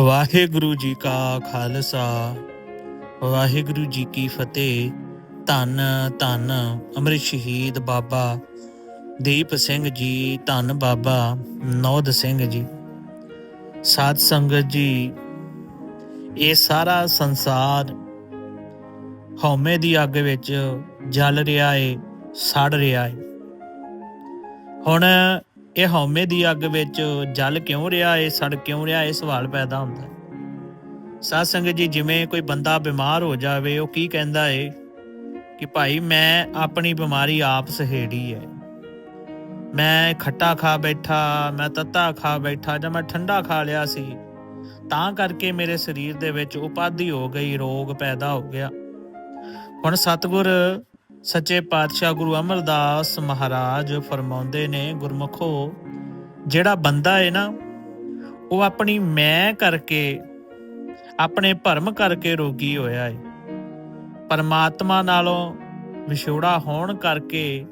ਵਾਹਿਗੁਰੂ ਜੀ ਕਾ ਖਾਲਸਾ। ਵਾਹਿਗੁਰੂ ਜੀ ਕੀ ਫਤਿਹ। ਧੰਨ ਧੰਨ ਅੰਮ੍ਰਿਤ ਸ਼ਹੀਦ ਬਾਬਾ ਦੀਪ ਸਿੰਘ ਜੀ, ਧੰਨ ਬਾਬਾ ਨੌਦ ਸਿੰਘ ਜੀ। ਸਾਧ ਸੰਗਤ ਜੀ, ਇਹ ਸਾਰਾ ਸੰਸਾਰ ਹਉਮੈ ਦੀ ਅੱਗ ਵਿੱਚ ਜਲ ਰਿਹਾ ਏ, ਸੜ ਰਿਹਾ ਏ। ਹੁਣ ਇਹ ਹਉਮੈ ਦੀ ਅੱਗ ਵਿੱਚ ਜਲ ਕਿਉਂ ਰਿਹਾ ਏ? ਸੜ ਕਿਉਂ ਰਿਹਾ ਇਹ ਸਵਾਲ ਪੈਦਾ ਹੁੰਦਾ ਹੈ। ਸਾਧ ਸੰਗਤ ਜੀ, ਜਿਵੇਂ ਕੋਈ ਬੰਦਾ ਬਿਮਾਰ ਹੋ ਜਾਵੇ, ਉਹ ਕੀ ਕਹਿੰਦਾ ਏ? ਕਿ ਭਾਈ, ਮੈਂ ਆਪਣੀ ਬਿਮਾਰੀ ਆਪ ਸਹੇੜੀ ਹੈ ਮੈਂ ਖੱਟਾ ਖਾ ਬੈਠਾ, ਮੈਂ ਤੱਤਾ ਖਾ ਬੈਠਾ, ਜਾਂ ਮੈਂ ਠੰਡਾ ਖਾ ਲਿਆ ਸੀ, ਤਾਂ ਕਰਕੇ ਮੇਰੇ ਸਰੀਰ ਦੇ ਵਿੱਚ ਉਪਾਧੀ ਹੋ ਗਈ, ਰੋਗ ਪੈਦਾ ਹੋ ਗਿਆ। ਹੁਣ ਸਤਿਗੁਰ ਸੱਚੇ ਪਾਤਸ਼ਾਹ ਗੁਰੂ ਅਮਰਦਾਸ ਮਹਾਰਾਜ ਫਰਮਾਉਂਦੇ ਨੇ, ਗੁਰਮਖੋ, ਜਿਹੜਾ ਬੰਦਾ ਹੈ ਨਾ, ਉਹ ਆਪਣੀ ਮੈਂ ਕਰਕੇ, ਆਪਣੇ ਭਰਮ ਕਰਕੇ ਰੋਗੀ ਹੋਇਆ ਹੈ ਪਰਮਾਤਮਾ ਨਾਲੋਂ ਵਿਛੋੜਾ ਹੋਣ ਕਰਕੇ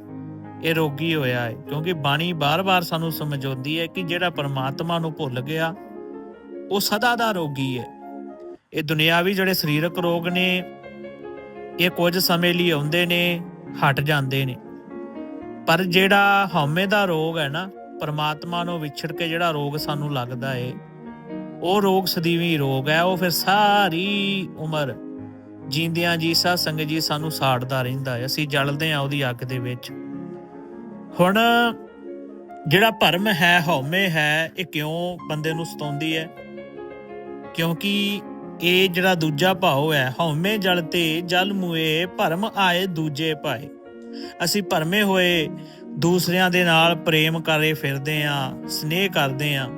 ਇਹ ਰੋਗੀ ਹੋਇਆ ਹੈ ਕਿਉਂਕਿ ਬਾਣੀ ਬਾਰ-ਬਾਰ ਸਾਨੂੰ ਸਮਝਾਉਂਦੀ ਹੈ ਕਿ ਜਿਹੜਾ ਪਰਮਾਤਮਾ ਨੂੰ ਭੁੱਲ ਗਿਆ, ਉਹ ਸਦਾ ਦਾ ਰੋਗੀ ਹੈ ਇਹ ਦੁਨਿਆਵੀ ਜਿਹੜੇ ਸਰੀਰਕ ਰੋਗ ਨੇ ਇਹ ਕੁਝ ਸਮੇਂ ਲਈ ਆਉਂਦੇ ਨੇ, ਹਟ ਜਾਂਦੇ ਨੇ। ਪਰ ਜਿਹੜਾ ਹਉਮੈ ਦਾ ਰੋਗ ਹੈ ਨਾ, ਪਰਮਾਤਮਾ ਨੂੰ ਵਿਛੜ ਕੇ ਜਿਹੜਾ ਰੋਗ ਸਾਨੂੰ ਲੱਗਦਾ ਏ, ਉਹ ਰੋਗ ਸਦੀਵੀ ਰੋਗ ਹੈ, ਉਹ ਫਿਰ ਸਾਰੀ ਉਮਰ ਜੀਂਦਿਆਂ ਜੀ ਸਾ ਸੰਗ ਜੀ ਸਾਨੂੰ ਸਾੜਦਾ ਰਹਿੰਦਾ ਹੈ ਅਸੀਂ ਜਲਦੇ ਆ ਉਹਦੀ ਅੱਗ ਦੇ ਵਿੱਚ। ਹੁਣ ਜਿਹੜਾ ਭਰਮ ਹੈ, ਹਉਮੈ ਹੈ, ਇਹ ਕਿਉਂ ਬੰਦੇ ਨੂੰ ਸਤਾਉਂਦੀ ਹੈ? ਕਿਉਂਕਿ ਇਹ ਜਿਹੜਾ ਦੂਜਾ ਭਾਉ ਹੈ, ਹਉਮੈ ਜਲ ਤੇ ਜਲ ਮੁਏ, ਭਰਮ ਆਏ ਦੂਜੇ ਭਾਏ ਅਸੀਂ ਭਰਮੇ ਹੋਏ, ਦੂਸਰਿਆਂ ਦੇ ਨਾਲ ਪ੍ਰੇਮ ਕਰੇ ਫਿਰਦੇ ਆ ਸਨੇਹ ਕਰਦੇ ਆ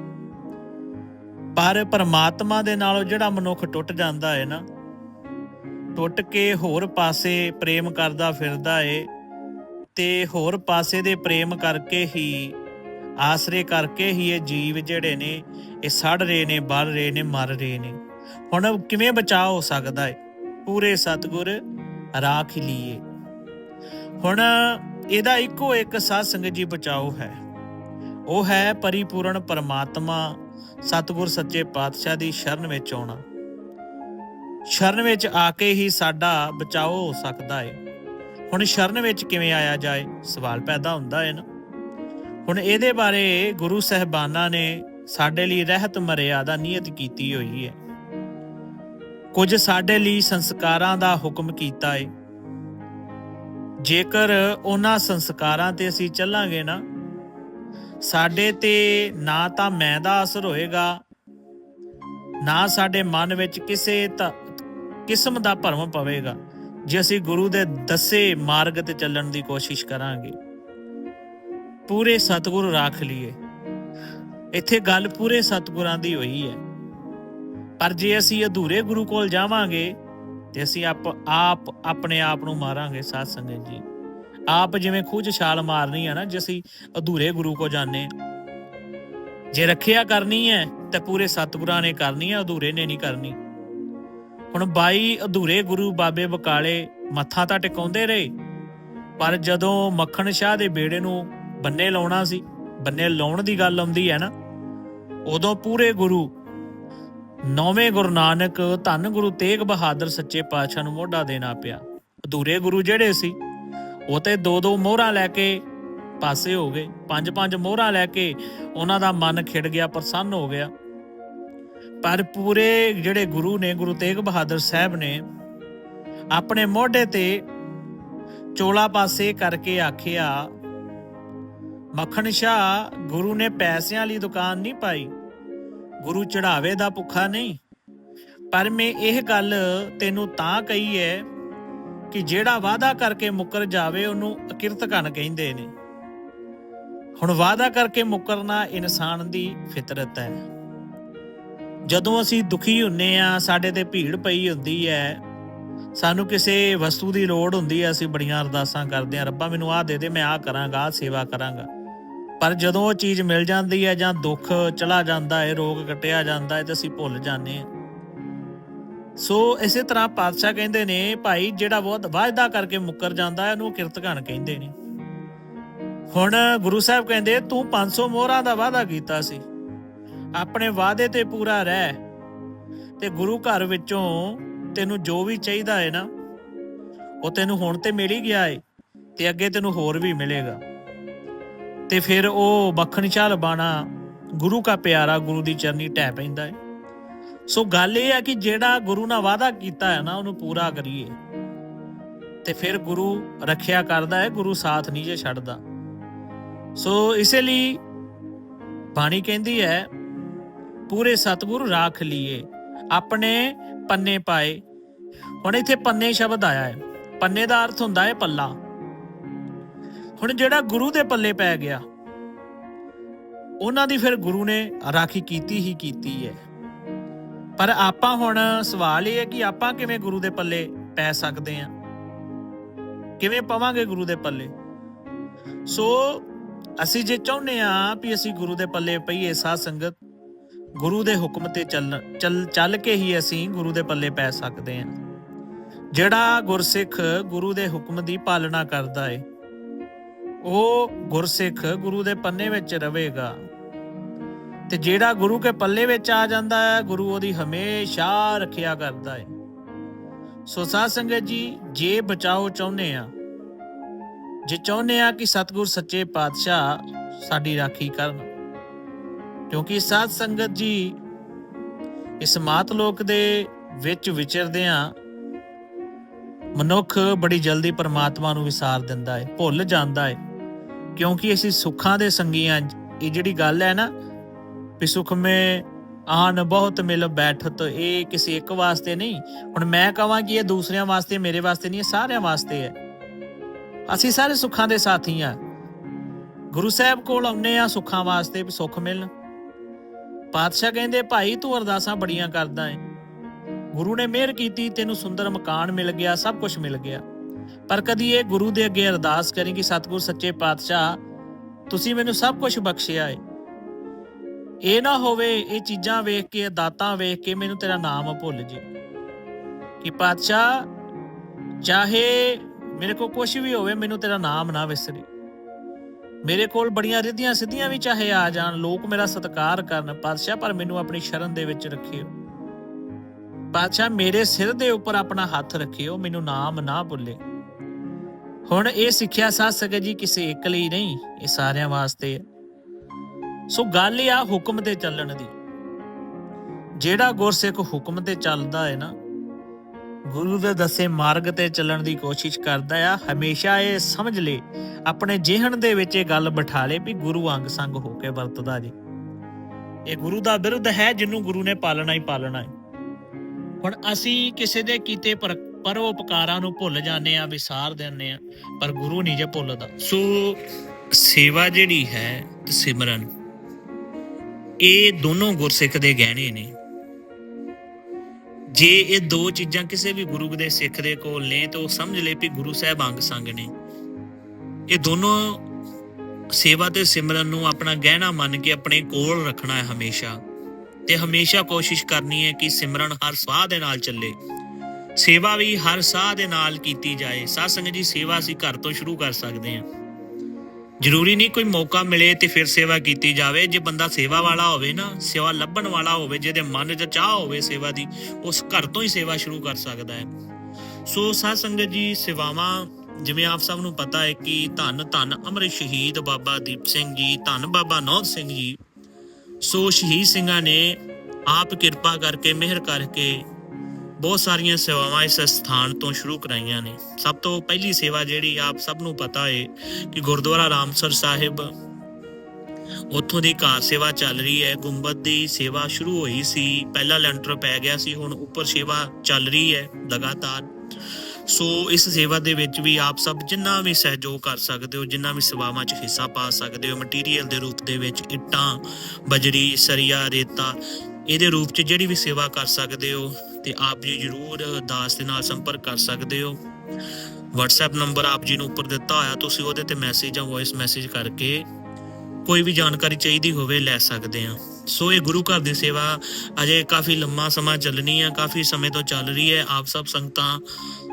ਪਰ ਪਰਮਾਤਮਾ ਦੇ ਨਾਲੋਂ ਜਿਹੜਾ ਮਨੁੱਖ ਟੁੱਟ ਜਾਂਦਾ ਹੈ ਨਾ, ਟੁੱਟ ਕੇ ਹੋਰ ਪਾਸੇ ਪ੍ਰੇਮ ਕਰਦਾ ਫਿਰਦਾ ਏ, ਤੇ ਹੋਰ ਪਾਸੇ ਦੇ ਪ੍ਰੇਮ ਕਰਕੇ ਹੀ, ਆਸਰੇ ਕਰਕੇ ਹੀ ਇਹ ਜੀਵ ਜਿਹੜੇ ਨੇ, ਇਹ ਸੜ ਰਹੇ ਨੇ ਬਲ ਰਹੇ ਨੇ, ਮਰ ਰਹੇ ਨੇ। ਹੁਣ ਕਿਵੇਂ ਬਚਾਅ ਹੋ ਸਕਦਾ ਹੈ ਪੂਰੇ ਸਤਗੁਰ ਰਾਖ ਲਈਏ ਹੁਣ ਇਹਦਾ ਇੱਕੋ ਇੱਕ ਸਾਧ ਸੰਗਤ ਜੀ ਬਚਾਓ ਹੈ। ਉਹ ਹੈ ਪਰਿਪੂਰਨ ਪਰਮਾਤਮਾ, ਸਤਗੁਰ ਸੱਚੇ ਪਾਤਸ਼ਾਹ ਦੀ ਸ਼ਰਨ ਵਿੱਚ ਆਉਣਾ। ਸ਼ਰਨ ਵਿੱਚ ਆ ਕੇ ਹੀ ਸਾਡਾ ਬਚਾਓ ਹੋ ਸਕਦਾ ਹੈ ਹੁਣ ਸ਼ਰਨ ਵਿੱਚ ਕਿਵੇਂ ਆਇਆ ਜਾਏ? ਸਵਾਲ ਪੈਦਾ ਹੁੰਦਾ ਹੈ ਨਾ। ਹੁਣ ਇਹਦੇ ਬਾਰੇ ਗੁਰੂ ਸਹਿਬਾਨਾਂ ਨੇ ਸਾਡੇ ਲਈ ਰਹਿਤ ਮਰਿਆਦਾ ਨਿਯਤ ਕੀਤੀ ਹੋਈ ਹੈ ਕੁਝ ਸਾਡੇ ਲਈ ਸੰਸਕਾਰਾਂ ਦਾ ਹੁਕਮ ਕੀਤਾ ਏ। ਜੇਕਰ ਉਹਨਾਂ ਸੰਸਕਾਰਾਂ ਤੇ ਅਸੀਂ ਚੱਲਾਂਗੇ ਨਾ, ਸਾਡੇ ਤੇ ਨਾ ਤਾਂ ਮੈਂ ਦਾ ਅਸਰ ਹੋਏਗਾ, ਨਾ ਸਾਡੇ ਮਨ ਵਿੱਚ ਕਿਸੇ ਤ- ਕਿਸਮ ਦਾ ਭਰਮ ਪਵੇਗਾ, ਜੇ ਅਸੀਂ ਗੁਰੂ ਦੇ ਦੱਸੇ ਮਾਰਗ ਤੇ ਚੱਲਣ ਦੀ ਕੋਸ਼ਿਸ਼ ਕਰਾਂਗੇ। ਪੂਰੇ ਸਤਿਗੁਰ ਰੱਖ ਲਈਏ। ਇੱਥੇ ਗੱਲ ਪੂਰੇ ਸਤਿਗੁਰਾਂ ਦੀ ਹੋਈ ਹੈ। ਪਰ ਜੇ ਅਸੀਂ ਅਧੂਰੇ ਗੁਰੂ ਕੋਲ ਜਾਵਾਂਗੇ ਤੇ ਅਸੀਂ ਆਪ ਆਪ ਆਪਣੇ ਆਪ ਨੂੰ ਮਾਰਾਂਗੇ ਸਾਧ ਸੰਗਤ ਜੀ। ਆਪ ਜਿਵੇਂ ਖੂਜ ਛਾਲ ਮਾਰਨੀ ਹੈ ਨਾ, ਜੇ ਅਸੀਂ ਅਧੂਰੇ ਗੁਰੂ ਕੋ ਜਾਣੇ ਜੇ ਰੱਖਿਆ ਕਰਨੀ ਹੈ, ਤੇ ਪੂਰੇ ਸਤਿਗੁਰਾਂ ਨੇ ਕਰਨੀ ਹੈ ਅਧੂਰੇ ਨੇ ਨਹੀਂ ਕਰਨੀ। ਹੁਣ ਬਾਈ ਅਧੂਰੇ ਗੁਰੂ ਬਾਬੇ ਬਕਾਲੇ ਮੱਥਾ ਤਾਂ ਟਿਕਾਉਂਦੇ ਰਹੇ, ਪਰ ਜਦੋਂ ਮੱਖਣ ਸ਼ਾਹ ਦੇ ਬੇੜੇ ਨੂੰ ਬੰਨੇ ਲਾਉਣਾ ਸੀ, ਬੰਨੇ ਲਾਉਣ ਦੀ ਗੱਲ ਆਉਂਦੀ ਹੈ ਨਾ, ਉਦੋਂ ਪੂਰੇ ਗੁਰੂ ਨੌਵੇਂ ਗੁਰੂ ਨਾਨਕ ਧੰਨ ਗੁਰੂ ਤੇਗ ਬਹਾਦਰ ਸੱਚੇ ਪਾਤਸ਼ਾਹ ਨੂੰ ਮੋਢਾ ਦੇਣਾ ਪਿਆ। ਅਧੂਰੇ ਗੁਰੂ ਜਿਹੜੇ ਸੀ, ਉਹ ਤੇ ਦੋ ਦੋ ਮੋਹਰਾਂ ਲੈ ਕੇ ਪਾਸੇ ਹੋ ਗਏ। ਪੰਜ ਪੰਜ ਮੋਹਰਾਂ ਲੈ ਕੇ ਉਹਨਾਂ ਦਾ ਮਨ ਖਿੜ ਗਿਆ, ਪ੍ਰਸੰਨ ਹੋ ਗਿਆ। ਪਰ ਪੂਰੇ ਜਿਹੜੇ ਗੁਰੂ ਨੇ, ਗੁਰੂ ਤੇਗ ਬਹਾਦਰ ਸਾਹਿਬ ਨੇ, ਆਪਣੇ ਮੋਢੇ ਤੇ ਚੋਲਾ ਪਾਸੇ ਕਰਕੇ ਆਖਿਆ, ਮੱਖਣ ਸ਼ਾਹ ਗੁਰੂ ਨੇ ਪੈਸਿਆਂ ਲਈ ਦੁਕਾਨ ਨਹੀਂ ਪਾਈ। ਗੁਰੂ ਚੜਾਵੇ ਦਾ ਭੁੱਖਾ ਨਹੀਂ। ਪਰ ਮੈਂ ਇਹ ਗੱਲ ਤੈਨੂੰ ਤਾਂ ਕਹੀ ਹੈ ਕਿ ਜਿਹੜਾ ਵਾਅਦਾ ਕਰਕੇ ਮੁੱਕਰ ਜਾਵੇ, ਉਹਨੂੰ ਅਕਿਰਤ ਘਨ ਕਹਿੰਦੇ ਨੇ। ਹੁਣ ਵਾਅਦਾ ਕਰਕੇ ਮੁੱਕਰਨਾ ਇਨਸਾਨ ਦੀ ਫਿਤਰਤ ਹੈ ਜਦੋਂ ਅਸੀਂ ਦੁਖੀ ਹੁੰਨੇ ਆ, ਸਾਡੇ ਤੇ ਭੀੜ ਪਈ ਹੁੰਦੀ ਹੈ ਸਾਨੂੰ ਕਿਸੇ ਵਸਤੂ ਦੀ ਲੋੜ ਹੁੰਦੀ ਹੈ ਅਸੀਂ ਬੜੀਆਂ ਅਰਦਾਸਾਂ ਕਰਦੇ ਆ, ਰੱਬਾ, ਮੈਨੂੰ ਆਹ ਦੇ ਦੇ, ਮੈਂ ਆਹ ਕਰਾਂਗਾ, ਆਹ ਸੇਵਾ ਕਰਾਂਗਾ। ਪਰ ਜਦੋਂ ਉਹ ਚੀਜ਼ ਮਿਲ ਜਾਂਦੀ ਹੈ ਜਾਂ ਦੁੱਖ ਚਲਾ ਜਾਂਦਾ ਹੈ, ਰੋਗ ਕੱਟਿਆ ਜਾਂਦਾ ਹੈ ਤੇ ਅਸੀਂ ਭੁੱਲ ਜਾਂਦੇ ਹਾਂ। ਸੋ ਇਸੇ ਤਰ੍ਹਾਂ ਪਾਤਸ਼ਾਹ ਕਹਿੰਦੇ ਨੇ, ਭਾਈ, ਜਿਹੜਾ ਬਹੁਤ ਵਾਅਦਾ ਕਰਕੇ ਮੁੱਕਰ ਜਾਂਦਾ ਹੈ, ਉਹਨੂੰ ਕਿਰਤਗਣ ਕਹਿੰਦੇ ਨੇ। ਹੁਣ ਗੁਰੂ ਸਾਹਿਬ ਕਹਿੰਦੇ, ਤੂੰ 500 ਮੋਹਰਾਂ ਦਾ ਵਾਅਦਾ ਕੀਤਾ ਸੀ। ਆਪਣੇ ਵਾਅਦੇ ਤੇ ਪੂਰਾ ਰਹਿ ਤੇ ਗੁਰੂ ਘਰ ਵਿੱਚੋਂ ਤੈਨੂੰ ਜੋ ਵੀ ਚਾਹੀਦਾ ਹੈ ਨਾ, ਉਹ ਤੈਨੂੰ ਹੁਣ ਤੇ ਮਿਲ ਹੀ ਗਿਆ ਏ ਤੇ ਅੱਗੇ ਤੈਨੂੰ ਹੋਰ ਵੀ ਮਿਲੇਗਾ। ਤੇ ਫਿਰ ਉਹ ਮੱਖਣ ਚਾਲ ਬਾਣਾ ਗੁਰੂ ਕਾ ਪਿਆਰਾ ਗੁਰੂ ਦੀ ਚਰਨੀ ਟਹਿ ਪੈਂਦਾ ਹੈ ਸੋ ਗੱਲ ਇਹ ਹੈ ਕਿ ਜਿਹੜਾ ਗੁਰੂ ਨਾਲ ਵਾਅਦਾ ਕੀਤਾ ਹੈ ਨਾ, ਉਹਨੂੰ ਪੂਰਾ ਕਰੀਏ। ਤੇ ਫਿਰ ਗੁਰੂ ਰੱਖਿਆ ਕਰਦਾ ਹੈ, ਗੁਰੂ ਸਾਥ ਨਹੀਂ ਜੇ ਛੱਡਦਾ। ਸੋ ਇਸੇ ਲਈ ਬਾਣੀ ਕਹਿੰਦੀ ਹੈ, ਪੂਰੇ ਸਤਿਗੁਰੂ ਰਾਖ ਲਈਏ ਆਪਣੇ ਪੰਨੇ ਪਾਏ। ਹੁਣ ਇੱਥੇ ਪੰਨੇ ਸ਼ਬਦ ਆਇਆ ਹੈ। ਪੰਨੇ ਦਾ ਅਰਥ ਹੁੰਦਾ ਹੈ ਪੱਲਾ। ਹੁਣ ਜਿਹੜਾ ਗੁਰੂ ਦੇ ਪੱਲੇ ਪੈ ਗਿਆ, ਉਹਨਾਂ ਦੀ ਫਿਰ ਗੁਰੂ ਨੇ ਰਾਖੀ ਕੀਤੀ ਹੀ ਕੀਤੀ ਹੈ। ਪਰ ਆਪਾਂ ਹੁਣ ਸਵਾਲ ਇਹ ਹੈ ਕਿ ਆਪਾਂ ਕਿਵੇਂ ਗੁਰੂ ਦੇ ਪੱਲੇ ਪੈ ਸਕਦੇ ਹਾਂ? ਕਿਵੇਂ ਪਵਾਂਗੇ ਗੁਰੂ ਦੇ ਪੱਲੇ? ਸੋ ਅਸੀਂ ਜੇ ਚਾਹੁੰਦੇ ਆ ਵੀ ਅਸੀਂ ਗੁਰੂ ਦੇ ਪੱਲੇ ਪਈਏ ਸਾਧ ਸੰਗਤ, ਗੁਰੂ ਦੇ ਹੁਕਮ ਤੇ ਚੱਲ ਚੱਲ ਚੱਲ ਕੇ ਹੀ ਅਸੀਂ ਗੁਰੂ ਦੇ ਪੱਲੇ ਪੈ ਸਕਦੇ ਹਾਂ। ਜਿਹੜਾ ਗੁਰਸਿੱਖ ਗੁਰੂ ਦੇ ਹੁਕਮ ਦੀ ਪਾਲਣਾ ਕਰਦਾ ਏ ਉਹ ਗੁਰਸਿੱਖ ਗੁਰੂ ਦੇ ਪੰਨੇ ਵਿੱਚ ਰਹੇਗਾ। ਤੇ ਜਿਹੜਾ ਗੁਰੂ ਕੇ ਪੱਲੇ ਵਿੱਚ ਆ ਜਾਂਦਾ ਹੈ, ਗੁਰੂ ਉਹਦੀ ਹਮੇਸ਼ਾ ਰੱਖਿਆ ਕਰਦਾ ਹੈ। ਸੋ ਸਾਧ ਸੰਗਤ ਜੀ, ਜੇ ਬਚਾਓ ਚਾਹੁੰਦੇ ਆ ਜੇ ਚਾਹੁੰਦੇ ਆ ਕਿ ਸਤਿਗੁਰ ਸੱਚੇ ਪਾਤਸ਼ਾਹ ਸਾਡੀ ਰਾਖੀ ਕਰਨ, ਕਿਉਂਕਿ ਸਾਧ ਸੰਗਤ ਜੀ, ਇਸ ਮਾਤ ਲੋਕ ਦੇ ਵਿੱਚ ਵਿਚਰਦੇ ਆ ਮਨੁੱਖ ਬੜੀ ਜਲਦੀ ਪਰਮਾਤਮਾ ਨੂੰ ਵਿਸਾਰ ਦਿੰਦਾ ਹੈ, ਭੁੱਲ ਜਾਂਦਾ ਹੈ। ਕਿਉਂਕਿ ਅਸੀਂ ਸੁੱਖਾਂ ਦੇ ਸੰਗੀ ਸੰਗੀਆਂ ਇਹ ਜਿਹੜੀ ਗੱਲ ਹੈ ਨਾ, ਵੀ ਸੁਖ ਮੇ ਆਨ ਬਹੁਤ ਮਿਲ ਬੈਠਤ, ਇਹ ਕਿਸੇ ਇੱਕ ਵਾਸਤੇ ਨਹੀਂ। ਹੁਣ ਮੈਂ ਕਹਾਂ ਕਿ ਇਹ ਦੂਸਰਿਆਂ ਵਾਸਤੇ, ਮੇਰੇ ਵਾਸਤੇ ਨਹੀਂ, ਇਹ ਸਾਰਿਆਂ ਵਾਸਤੇ ਹੈ। ਅਸੀਂ ਸਾਰੇ ਸੁੱਖਾਂ ਦੇ ਸਾਥੀ ਆ। ਗੁਰੂ ਸਾਹਿਬ ਕੋਲ ਆਉਨੇ ਆ ਸੁੱਖਾਂ ਵਾਸਤੇ ਵੀ ਸੁੱਖ ਮਿਲਣ। ਪਾਤਸ਼ਾਹ ਕਹਿੰਦੇ, ਭਾਈ, ਤੂੰ ਅਰਦਾਸਾਂ ਬੜੀਆਂ ਕਰਦਾ ਏ। ਗੁਰੂ ਨੇ ਮਿਹਰ ਕੀਤੀ, ਤੈਨੂੰ ਸੁੰਦਰ ਮਕਾਨ ਮਿਲ ਗਿਆ, ਸਭ ਕੁਝ ਮਿਲ ਗਿਆ। ਪਰ ਕਦੀ ਇਹ ਗੁਰੂ ਦੇ ਅੱਗੇ ਅਰਦਾਸ ਕਰੀ ਕਿ, ਸਤਿਗੁਰ, ਸੱਚੇ ਪਾਤਸ਼ਾਹ, ਤੁਸੀਂ ਮੈਨੂੰ ਸਭ ਕੁਝ ਬਖਸ਼ਿਆ ਏ। ਇਹ ਨਾ ਹੋਵੇ, ਇਹ ਚੀਜ਼ਾਂ ਵੇਖ ਕੇ ਦਾਤਾਂ ਵੇਖ ਕੇ ਮੈਨੂੰ ਤੇਰਾ ਨਾਮ ਭੁੱਲ ਜੇ। ਕਿ ਪਾਤਸ਼ਾਹ, ਚਾਹੇ ਮੇਰੇ ਕੋਲ ਕੁਝ ਵੀ ਹੋਵੇ, ਮੈਨੂੰ ਤੇਰਾ ਨਾਮ ਨਾ ਵਿਸਰੇ। ਮੇਰੇ ਕੋਲ ਬੜੀਆਂ ਰਿੱਧੀਆਂ ਸਿੱਧੀਆਂ ਵੀ ਚਾਹੇ ਆ ਜਾਣ, ਲੋਕ ਮੇਰਾ ਸਤਿਕਾਰ ਕਰਨ। ਪਾਤਸ਼ਾਹ, ਪਰ ਮੈਨੂੰ ਆਪਣੀ ਸ਼ਰਨ ਦੇ ਵਿੱਚ ਰੱਖਿਓ। ਪਾਤਸ਼ਾਹ, ਮੇਰੇ ਸਿਰ ਦੇ ਉੱਪਰ ਆਪਣਾ ਹੱਥ ਰੱਖਿਓ, ਮੈਨੂੰ ਨਾਮ ਨਾ ਭੁੱਲੇ। ਹੁਣ ਇਹ ਸਿੱਖਿਆ ਸਾਧ ਸੰਗਤ ਜੀ ਕਿਸੇ ਇੱਕ ਲਈ ਨਹੀਂ, ਇਹ ਸਾਰਿਆਂ ਵਾਸਤੇ ਹੈ। ਸੋ ਗੱਲ ਇਹ ਆ ਹੁਕਮ ਤੇ ਚੱਲਣ ਦੀ। ਜਿਹੜਾ ਗੁਰਸਿੱਖ ਹੁਕਮ ਤੇ ਚੱਲਦਾ ਹੈ ਨਾ, ਗੁਰੂ ਦੇ ਦੱਸੇ ਮਾਰਗ ਤੇ ਚੱਲਣ ਦੀ ਕੋਸ਼ਿਸ਼ ਕਰਦਾ ਆ, ਹਮੇਸ਼ਾ ਇਹ ਸਮਝ ਲੇ, ਆਪਣੇ ਜਿਹਨ ਦੇ ਵਿੱਚ ਇਹ ਗੱਲ ਬਿਠਾ ਲੇ ਵੀ ਗੁਰੂ ਅੰਗ ਸੰਗ ਹੋ ਕੇ ਵਰਤਦਾ ਜੀ। ਇਹ ਗੁਰੂ ਦਾ ਵਿਰੁੱਧ ਹੈ, ਜਿਹਨੂੰ ਗੁਰੂ ਨੇ ਪਾਲਣਾ ਹੀ ਪਾਲਣਾ ਹੈ। ਹੁਣ ਅਸੀਂ ਕਿਸੇ ਦੇ ਕੀਤੇ ਪਰ ਪਰ ਉਹ ਉਪਕਾਰਾਂ ਨੂੰ ਭੁੱਲ ਜਾਂਦੇ ਆ, ਵਿਸਾਰ ਦਿੰਦੇ ਆ, ਪਰ ਗੁਰੂ ਨਹੀਂ ਜੇ ਭੁੱਲਦਾ। ਸੋ ਸੇਵਾ ਜਿਹੜੀ ਹੈ ਸਿਮਰਨ, ਇਹ ਦੋਨੋਂ ਗੁਰਸਿੱਖ ਦੇ ਗਹਿਣੇ ਨੇ। ਜੇ ਇਹ ਦੋ ਚੀਜ਼ਾਂ ਕਿਸੇ ਵੀ ਗੁਰੂ ਦੇ ਸਿੱਖ ਦੇ ਕੋਲ ਨੇ, ਤਾਂ ਉਹ ਸਮਝ ਲੈ ਵੀ ਗੁਰੂ ਸਾਹਿਬ ਅੰਗ ਸੰਗ ਨੇ। ਇਹ ਦੋਨੋਂ ਸੇਵਾ ਤੇ ਸਿਮਰਨ ਨੂੰ ਆਪਣਾ ਗਹਿਣਾ ਮੰਨ ਕੇ ਆਪਣੇ ਕੋਲ ਰੱਖਣਾ ਹੈ ਹਮੇਸ਼ਾ। ਤੇ ਹਮੇਸ਼ਾ ਕੋਸ਼ਿਸ਼ ਕਰਨੀ ਹੈ ਕਿ ਸਿਮਰਨ ਹਰ ਸਾਹ ਦੇ ਨਾਲ ਚੱਲੇ। ਸੇਵਾ ਵੀ ਹਰ ਸਾਹ ਦੇ ਨਾਲ ਕੀਤੀ ਜਾਏ। ਸਾਧ ਸੰਗਤ ਜੀ, ਸੇਵਾ ਅਸੀਂ ਘਰ ਤੋਂ ਸ਼ੁਰੂ ਕਰ ਸਕਦੇ ਹਾਂ। ਜ਼ਰੂਰੀ ਨਹੀਂ ਕੋਈ ਮੌਕਾ ਮਿਲੇ ਤੇ ਫਿਰ ਸੇਵਾ ਕੀਤੀ ਜਾਵੇ। ਜੇ ਬੰਦਾ ਸੇਵਾ ਵਾਲਾ ਹੋਵੇ ਨਾ, ਸੇਵਾ ਲੱਭਣ ਵਾਲਾ ਹੋਵੇ, ਜਿਹਦੇ ਮਨ 'ਚ ਚਾਹ ਹੋਵੇ ਸੇਵਾ ਦੀ, ਉਸ ਘਰ ਤੋਂ ਹੀ ਸੇਵਾ ਸ਼ੁਰੂ ਕਰ ਸਕਦਾ ਹੈ। ਸੋ ਸਾਧ ਸੰਗਤ ਜੀ, ਸੇਵਾਵਾਂ, ਜਿਵੇਂ ਆਪ ਸਭ ਨੂੰ ਪਤਾ ਹੈ ਕਿ ਧੰਨ ਧੰਨ ਅਮਰ ਸ਼ਹੀਦ ਬਾਬਾ ਦੀਪ ਸਿੰਘ ਜੀ, ਧੰਨ ਬਾਬਾ ਨੌਦ ਸਿੰਘ ਜੀ। ਸੋ ਸ਼ਹੀਦ ਸਿੰਘਾਂ ਨੇ ਆਪ ਕਿਰਪਾ ਕਰਕੇ, ਮਿਹਰ ਕਰਕੇ ਬਹੁਤ ਸਾਰੀਆਂ ਸੇਵਾਵਾਂ ਇਸ ਸਥਾਨ ਤੋਂ ਸ਼ੁਰੂ ਕਰਾਈਆਂ ਨੇ। ਸਭ ਤੋਂ ਪਹਿਲੀ ਸੇਵਾ ਜਿਹੜੀ ਆਪ ਸਭ ਨੂੰ ਪਤਾ ਹੈ ਕਿ ਗੁਰਦੁਆਰਾ ਰਾਮਸਰ ਸਾਹਿਬ ਉੱਥੋਂ ਦੀ ਕਾਰ ਸੇਵਾ ਚੱਲ ਰਹੀ ਹੈ। ਗੁੰਬਦ ਦੀ ਸੇਵਾ ਸ਼ੁਰੂ ਹੋਈ ਸੀ। ਪਹਿਲਾ ਲੈਂਟਰ ਪੈ ਗਿਆ ਸੀ। ਹੁਣ ਉੱਪਰ ਸੇਵਾ ਚੱਲ ਰਹੀ ਹੈ ਲਗਾਤਾਰ। ਸੋ ਇਸ ਸੇਵਾ ਦੇ ਵਿੱਚ ਵੀ ਆਪ ਸਭ ਜਿੰਨਾ ਵੀ ਸਹਿਯੋਗ ਕਰ ਸਕਦੇ ਹੋ, ਜਿੰਨਾ ਵੀ ਸੇਵਾਵਾਂ 'ਚ ਹਿੱਸਾ ਪਾ ਸਕਦੇ ਹੋ ਮਟੀਰੀਅਲ ਦੇ ਰੂਪ ਦੇ ਵਿੱਚ ਇੱਟਾਂ, ਬਜਰੀ, ਸਰੀਆ, ਰੇਤਾ, ਇਹਦੇ ਰੂਪ 'ਚ ਜਿਹੜੀ ਵੀ ਸੇਵਾ ਕਰ ਸਕਦੇ ਹੋ ਤੇ ਆਪ ਜੀ ਜਰੂਰ ਦਾਸ ਦੇ ਨਾਲ ਸੰਪਰਕ ਕਰ ਸਕਦੇ ਹੋ। WhatsApp ਨੰਬਰ ਆਪ ਜੀ ਨੂੰ ਉੱਪਰ ਦਿੱਤਾ ਹੋਇਆ, ਤੁਸੀਂ ਉਹਦੇ ਤੇ ਮੈਸੇਜ ਜਾਂ ਵੌਇਸ ਮੈਸੇਜ ਕਰਕੇ ਕੋਈ ਵੀ ਜਾਣਕਾਰੀ ਚਾਹੀਦੀ ਹੋਵੇ ਲੈ ਸਕਦੇ ਆ ਸੋ ਇਹ ਗੁਰੂ ਘਰ ਦੀ ਸੇਵਾ ਅਜੇ ਕਾਫੀ ਲੰਮਾ ਸਮਾਂ ਚੱਲਣੀ ਹੈ, ਕਾਫੀ ਸਮੇਂ ਤੋਂ ਚੱਲ ਰਹੀ ਹੈ। ਆਪ ਸਭ ਸੰਗਤਾਂ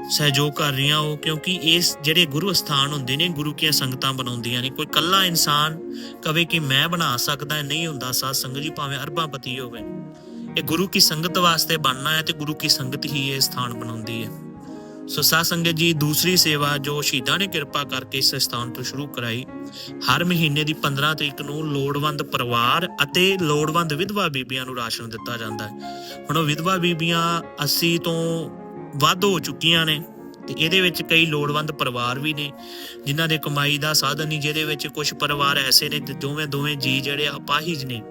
ਸਹਿਯੋਗ ਕਰ ਰਹੀਆਂ ਹੋ ਕਿਉਂਕਿ ਇਸ ਜਿਹੜੇ ਗੁਰੂ ਸਥਾਨ ਹੁੰਦੇ ਨੇ, ਗੁਰੂ ਕੀਆਂ ਸੰਗਤਾਂ ਬਣਾਉਂਦੀਆਂ ਨੇ। ਕੋਈ ਕੱਲਾ ਇਨਸਾਨ ਕਵੇ ਕਿ ਮੈਂ ਬਣਾ ਸਕਦਾ, ਨਹੀਂ ਹੁੰਦਾ। ਸਾਧ ਸੰਗਤ ਜੀ ਭਾਵੇਂ ਅਰਬਾਂ ਪਤੀ ਹੋਵੇ। ਇਹ ਗੁਰੂ ਕੀ ਸੰਗਤ ਵਾਸਤੇ ਬਣਨਾ ਹੈ ਤੇ ਗੁਰੂ ਕੀ ਸੰਗਤ ਹੀ ਇਹ ਸਥਾਨ ਬਣਾਉਂਦੀ ਹੈ। ਸੋ ਸਾਧ ਸੰਗਤ ਜੀ, ਦੂਸਰੀ ਸੇਵਾ ਜੋ ਸ਼ਹੀਦਾਂ ਨੇ ਕਿਰਪਾ ਕਰਕੇ ਇਸ ਸਥਾਨ ਤੋਂ ਸ਼ੁਰੂ ਕਰਾਈ, ਹਰ ਮਹੀਨੇ ਦੀ 15 ਤਰੀਕ ਨੂੰ ਲੋੜਵੰਦ ਪਰਿਵਾਰ ਅਤੇ ਲੋੜਵੰਦ ਵਿਧਵਾ ਬੀਬੀਆਂ ਨੂੰ ਰਾਸ਼ਨ ਦਿੱਤਾ ਜਾਂਦਾ ਹੈ। ਹੁਣ ਉਹ ਵਿਧਵਾ ਬੀਬੀਆਂ 80 ਤੋਂ ਵੱਧ ਹੋ ਚੁੱਕੀਆਂ ਨੇ ਤੇ ਇਹਦੇ ਵਿੱਚ ਕਈ ਲੋੜਵੰਦ ਪਰਿਵਾਰ ਵੀ ਨੇ, ਜਿਨ੍ਹਾਂ ਦੇ ਕਮਾਈ ਦਾ ਸਾਧਨ ਨਹੀਂ, ਜਿਹਦੇ ਵਿੱਚ ਕੁਝ ਪਰਿਵਾਰ ਐਸੇ ਨੇ ਦੋਵੇਂ ਦੋਵੇਂ ਜੀ ਜਿਹੜੇ ਅਪਾਹਿਜ ਨੇ।